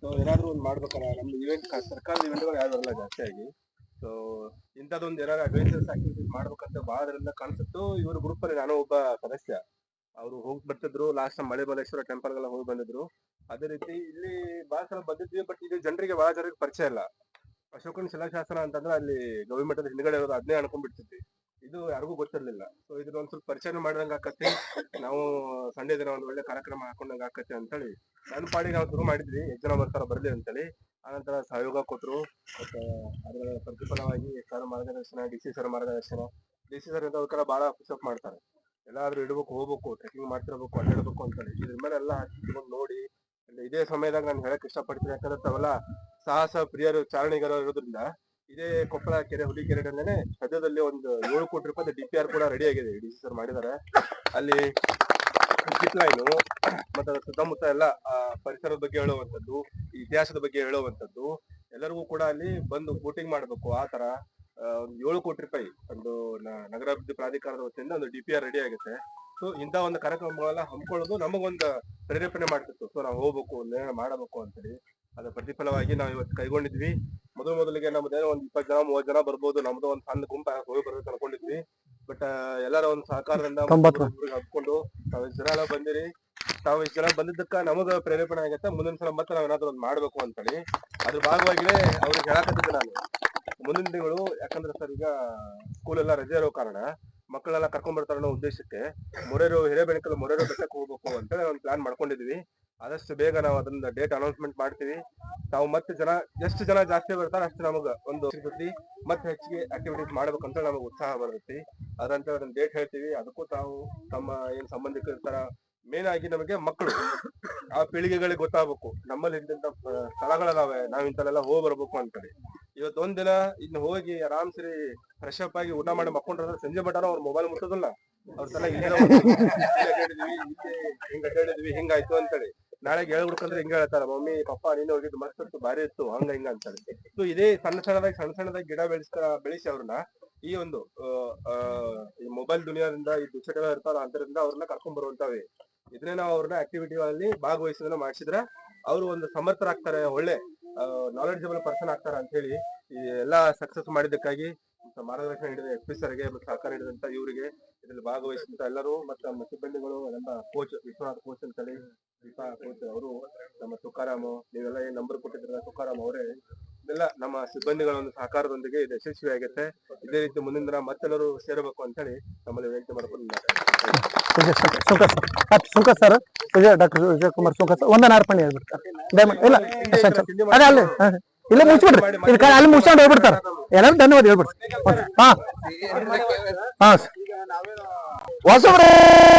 ಸೊ ಏನಾದ್ರು ಒಂದು ಮಾಡ್ಬೇಕಲ್ಲ ನಮ್ದು ಇವೆಂಟ್ ಸರ್ಕಾರದ ಇವೆಂಟ್ಗಳು ಯಾರು ಬರಲ್ಲ ಜಾಸ್ತಿ ಆಗಿ. ಸೊ ಇಂಥದ್ದೊಂದು ಏನಾದ್ರು ಅಡ್ವೆಂಚರ್ಸ್ ಆಕ್ಟಿವಿಟೀಸ್ ಮಾಡ್ಬೇಕಂತ ಭಾಳ ಅದರಿಂದ ಕಾಣಿಸುತ್ತು. ಇವ್ರ ಗ್ರೂಪ್ ಅಲ್ಲಿ ನಾನು ಒಬ್ಬ ಸದಸ್ಯ. ಅವರು ಹೋಗಿ ಬರ್ತಿದ್ರು ಲಾಸ್ಟ್ ಮಳೆ ಮಲೇಶ್ವರ ಟೆಂಪಲ್ ಎಲ್ಲ ಹೋಗಿ ಬಂದಿದ್ರು. ಅದೇ ರೀತಿ ಇಲ್ಲಿ ಬಹಳ ಸಲ ಬಂದಿದ್ವಿ ಬಟ್ ಇದು ಜನರಿಗೆ ಬಹಳ ಜನರಿಗೆ ಪರಿಚಯ ಇಲ್ಲ. ಅಶೋಕನ ಶಿಲಾಶಾಸನ ಅಂತಂದ್ರೆ ಅಲ್ಲಿ ಗವಿಮಠದ ಹಿಂದ್ಗಡೆ ಇರೋದು ಅದನ್ನೇ ಅನ್ಕೊಂಡ್ಬಿಡ್ತಿದ್ವಿ. ಇದು ಯಾರಿಗೂ ಗೊತ್ತಿರ್ಲಿಲ್ಲ. ಸೊ ಇದ್ರ ಒಂದ್ ಸ್ವಲ್ಪ ಪರಿಚಯ ಮಾಡಿದಂಗ ಆಕತ್ತಿ ನಾವು ಸಂಡೇ ದಿನ ಒಂದ್ ಒಳ್ಳೆ ಕಾರ್ಯಕ್ರಮ ಹಾಕೊಂಡಂಗ ಅಂತ ಅಂತೇಳಿ ನನ್ನ ಪಾಡಿಗೆ ನಾವು ಶುರು ಮಾಡಿದ್ವಿ. ಎಷ್ಟು ಜನ ಬರ್ತಾರ ಬರ್ಲಿ ಅಂತೇಳಿ. ಆನಂತರ ಸಹಯೋಗ ಕೊಟ್ರು. ಮತ್ತೆ ಅದರ ಪ್ರತಿಫಲವಾಗಿ ಸರ್ ಮಾರ್ಗದರ್ಶನ, ಡಿ ಸಿ ಸರ್ ಮಾರ್ಗದರ್ಶನ. ಡಿ ಸಿ ಸರ್ ಅವ್ರ ಬಹಳ ಪುಷಪ್ ಮಾಡ್ತಾರೆ. ಎಲ್ಲಾದ್ರೂ ಇಡ್ಬೇಕು, ಹೋಗ್ಬೇಕು ಟ್ರೆಕಿಂಗ್ ಮಾಡ್ತಿರ್ಬೇಕು ಅಡ್ಡಾಡ್ಬೇಕು ಅಂತೇಳಿ ಇದ್ರ ಮೇಲೆ ಎಲ್ಲ ಹಾಕಿಕೊಂಡು ನೋಡಿ. ಇದೇ ಸಮಯದಾಗ ನಾನು ಹೇಳಕ್ ಇಷ್ಟಪಡ್ತೀನಿ. ಯಾಕಂದ್ರೆ ತಾವೆಲ್ಲ ಸಾಹಸ ಪ್ರಿಯರು ಚಾರಣಿಗರು ಇರೋದ್ರಿಂದ ಇದೇ ಕೊಪ್ಪಳ ಕೆರೆ ಹುಲಿ ಕೆರೆ ಸದ್ಯದಲ್ಲಿ ಒಂದು ಏಳು ಕೋಟಿ ರೂಪಾಯಿ ಡಿ ಪಿ ಆರ್ ಕೂಡ ರೆಡಿ ಆಗಿದೆ. ಡಿ ಸಿ ಸರ್ ಮಾಡಿದ್ದಾರೆ. ಅಲ್ಲಿ ಜಿಪ್ ಲೈನು ಮತ್ತೆ ಅದರ ಸುತ್ತಮುತ್ತ ಎಲ್ಲ ಪರಿಸರದ ಬಗ್ಗೆ ಹೇಳುವಂತದ್ದು ಇತಿಹಾಸದ ಬಗ್ಗೆ ಹೇಳುವಂತದ್ದು ಎಲ್ಲರಿಗೂ ಕೂಡ ಅಲ್ಲಿ ಬಂದು ಬೋಟಿಂಗ್ ಮಾಡಬೇಕು. ಆ ತರ ಒಂದು ಏಳು ಕೋಟಿ ರೂಪಾಯಿ ಒಂದು ನ- ನಗರಾಭಿವೃದ್ಧಿ ಪ್ರಾಧಿಕಾರದ ವತಿಯಿಂದ ಒಂದು ಡಿ ಪಿ ಆರ್ ರೆಡಿ ಆಗುತ್ತೆ. ಸೊ ಇಂಥ ಒಂದು ಕಾರ್ಯಕ್ರಮಗಳೆಲ್ಲ ಹಮ್ಮಿಕೊಳ್ಳೋದು ನಮಗೊಂದು ಪ್ರೇರೇಪಣೆ ಮಾಡ್ತಿತ್ತು. ಸೊ ನಾವು ಹೋಗ್ಬೇಕು ಒಂದೇನೋ ಮಾಡಬೇಕು ಅಂತೇಳಿ. ಅದ್ರ ಪ್ರತಿಫಲವಾಗಿ ನಾವು ಇವತ್ತು ಕೈಗೊಂಡಿದ್ವಿ. ಮೊದಲು ಮೊದಲಿಗೆ ನಮ್ದೇನೋ ಒಂದು ಇಪ್ಪತ್ತು ಜನ ಮೂವತ್ತು ಜನ ಬರ್ಬೋದು. ನಮ್ದು ಒಂದು ಸಣ್ಣ ಗುಂಪು ಹೋಗಿ ಬರ್ಬೇಕು ಅನ್ಕೊಂಡಿದ್ವಿ. ಬಟ್ ಎಲ್ಲರ ಒಂದು ಸಹಕಾರದಿಂದ ತೊಂಬತ್ತು. ಒಬ್ರಿಗೆ ಹಬ್ಕೊಂಡು ತಾವ್ ಇಷ್ಟ್ ಜನ ಎಲ್ಲ ಬಂದಿರಿ. ತಾವ್ ಇಷ್ಟ್ ಜನ ಬಂದಿದ್ದಕ್ಕ ನಮಗ ಪ್ರೇರೇಪಣೆ ಆಗತ್ತೆ. ಮುಂದಿನ ಸಲ ಮತ್ತೆ ನಾವ್ ಏನಾದ್ರು ಒಂದ್ ಮಾಡ್ಬೇಕು ಅಂತೇಳಿ. ಅದ್ರ ಭಾಗವಾಗಿನೇ ಅವ್ರಿಗೆ ಹೇಳಕತ್ತಿದ್ದೆ ನಾನು. ಮುಂದಿನ ತಿಂಗಳು ಯಾಕಂದ್ರೆ ಸರ್ ಈಗ ಸ್ಕೂಲ್ ಎಲ್ಲ ರಜೆ ಇರೋ ಕಾರಣ ಮಕ್ಕಳೆಲ್ಲ ಕರ್ಕೊಂಡ್ ಬರ್ತಾರ ಅನ್ನೋ ಉದ್ದೇಶಕ್ಕೆ ಮೊರೇರು ಹಿರೇಬೆಣಕಲ್ ಮೊರೇರು ಬೆಟ್ಟಕ್ಕೆ ಹೋಗ್ಬೇಕು ಅಂತೇಳಿ ಒಂದು ಪ್ಲಾನ್ ಮಾಡ್ಕೊಂಡಿದ್ವಿ. ಆದಷ್ಟು ಬೇಗ ನಾವು ಅದನ್ನ ಡೇಟ್ ಅನೌನ್ಸ್ಮೆಂಟ್ ಮಾಡ್ತೀವಿ. ತಾವು ಮತ್ತೆ ಜನ, ಎಷ್ಟು ಜನ ಜಾಸ್ತಿ ಬರ್ತಾರ ಅಷ್ಟು ನಮಗೆ ಒಂದು ಸಿಗುತ್ತೆ. ಮತ್ತೆ ಹೆಚ್ಚಿಗೆ ಆಕ್ಟಿವಿಟೀಸ್ ಮಾಡ್ಬೇಕಂತ ನಮಗೆ ಉತ್ಸಾಹ ಬರುತ್ತೆ. ಅದಂತ ಅದನ್ನ ಡೇಟ್ ಹೇಳ್ತೀವಿ. ಅದಕ್ಕೂ ತಾವು ತಮ್ಮ ಏನ್ ಸಂಬಂಧಿಕರು ಮೇನ್ ಆಗಿ ನಮಗೆ ಮಕ್ಕಳು ಆ ಪೀಳಿಗೆಗಳಿಗೆ ಗೊತ್ತಾಗಬೇಕು. ನಮ್ಮಲ್ಲಿ ಇಂತ ಸ್ಥಳಗಳಾವೆ ನಾವ್ ಇಂತಲ್ಲೆಲ್ಲ ಹೋಗಿ ಬರ್ಬೇಕು ಅಂತೇಳಿ. ಇವತ್ತು ಒಂದಿನ ಇನ್ನು ಹೋಗಿ ಆರಾಮ್ ಸರಿ ಫ್ರೆಶ್ ಅಪ್ ಆಗಿ ಊಟ ಮಾಡಿ ಮಕ್ಕೊಂಡ್ರೆ ಸಂಜೆ ಮಟನ ಅವ್ರ ಮೊಬೈಲ್ ಮುಟ್ಟೋದಿಲ್ಲ ಅವ್ರ ತಲೆ ಹೇಳಿದ್ವಿ ಹಿಂಗ್ ಅಡ್ಡಾಡಿದ್ವಿ ಹಿಂಗಾಯ್ತು ಅಂತೇಳಿ. ನಾಳೆ ಹೇಳ್ಬಿಡ್ಕಂದ್ರೆ ಹಿಂಗ ಹೇಳ್ತಾರ, ಮಮ್ಮಿ, ಪಪ್ಪ, ನೀನು ಹೋಗಿದ್ದು ಮಸ್ತ್ ಇತ್ತು, ಭಾರಿ ಇತ್ತು, ಹಂಗ ಹಿಂಗ ಅಂತೇಳಿ. ಸೊ ಇದೇ ಸಣ್ಣ ಸಣ್ಣದಾಗಿ ಸಣ್ಣ ಸಣ್ಣದಾಗಿ ಗಿಡ ಬೆಳೆಸ್ಕ ಬೆಳೆಸಿ ಅವ್ರನ್ನ ಈ ಒಂದು ಈ ಮೊಬೈಲ್ ದುನಿಯಾದಿಂದ, ಈ ದುಶ್ಚಟಗಳು ಇರ್ತಾರ ಅದರಿಂದ ಅವ್ರನ್ನ ಕರ್ಕೊಂಡ್ ಬರುವಂತವೇ ಇದನ್ನೇ ನಾವು ಅವ್ರನ್ನ ಆಕ್ಟಿವಿಟಿಗಳಲ್ಲಿ ಭಾಗವಹಿಸೋದನ್ನ ಮಾಡಿಸಿದ್ರೆ ಅವರು ಒಂದು ಸಮರ್ಥರಾಗ್ತಾರೆ, ಒಳ್ಳೆ ನಾಲೆಡ್ಜಬಲ್ ಪರ್ಸನ್ ಆಗ್ತಾರೆ ಅಂತ ಹೇಳಿ ಈ ಎಲ್ಲಾ ಸಕ್ಸಸ್ ಮಾಡಿದ್ದಕ್ಕಾಗಿ ಮಾರ್ಗದರ್ಶನ ನೀಡಿದ ಎಸ್ ಪಿ ಸರ್ಗೆ ಮತ್ತು ಸಹಕಾರ ನೀಡಿದಂತ ಇವರಿಗೆ ಇದರಲ್ಲಿ ಭಾಗವಹಿಸಿದಂತ ಎಲ್ಲರೂ ಮತ್ತು ನಮ್ಮ ಸಿಬ್ಬಂದಿಗಳು ನಮ್ಮ ಕೋಚ್ ವಿಶ್ವನಾಥ್ ಕೋಚ್ ಅಂತೇಳಿ ದೀಪಾ ಕೋಚ್ ಅವರು, ನಮ್ಮ ತುಕಾರಾಮು, ನೀವೆಲ್ಲ ಏನ್ ನಂಬರ್ ಕೊಟ್ಟಿದ್ರಲ್ಲ ತುಕಾರಾಮ್ ಅವರೇ, ಇದೆಲ್ಲ ನಮ್ಮ ಸಿಬ್ಬಂದಿಗಳ ಒಂದು ಸಹಕಾರದೊಂದಿಗೆ ಇದು ಯಶಸ್ವಿಯಾಗುತ್ತೆ. ಇದೇ ರೀತಿ ಮುಂದಿನ ದಿನ ಮತ್ತೆಲ್ಲರೂ ಸೇರಬೇಕು ಅಂತ ಹೇಳಿ ನಮ್ಮಲ್ಲಿ ವಿನಂತಿ ಮಾಡ್ಕೊಂಡು ಮಾತಾಡ್ತೀನಿ. ಸುಂಕ ಸರ್. ಆಯ್ತು Sunka sir, Vijaya, doctor Vijaya Kumar Sunka sir. ಒಂದನ ಅರ್ಪಣೆ ಹೇಳ್ಬಿಡ್ತಾರೆ ದಯಮಾಡಿ ಇಲ್ಲ. ಅದೇ, ಅಲ್ಲಿ ಇಲ್ಲೇ ಮುಗಿಸ್ಬಿಡ್ರಿ. ಇದು ಕ- ಅಲ್ಲಿ ಮುಗಿಸ್ಕೊಂಡು ಹೋಗ್ಬಿಡ್ತಾರೆ. ಎಲ್ಲರೂ ಧನ್ಯವಾದ ಹೇಳ್ಬಿಡ್ರಿ. ಹಾ. ಹಾ ಹೊಸಬ್ರೆ!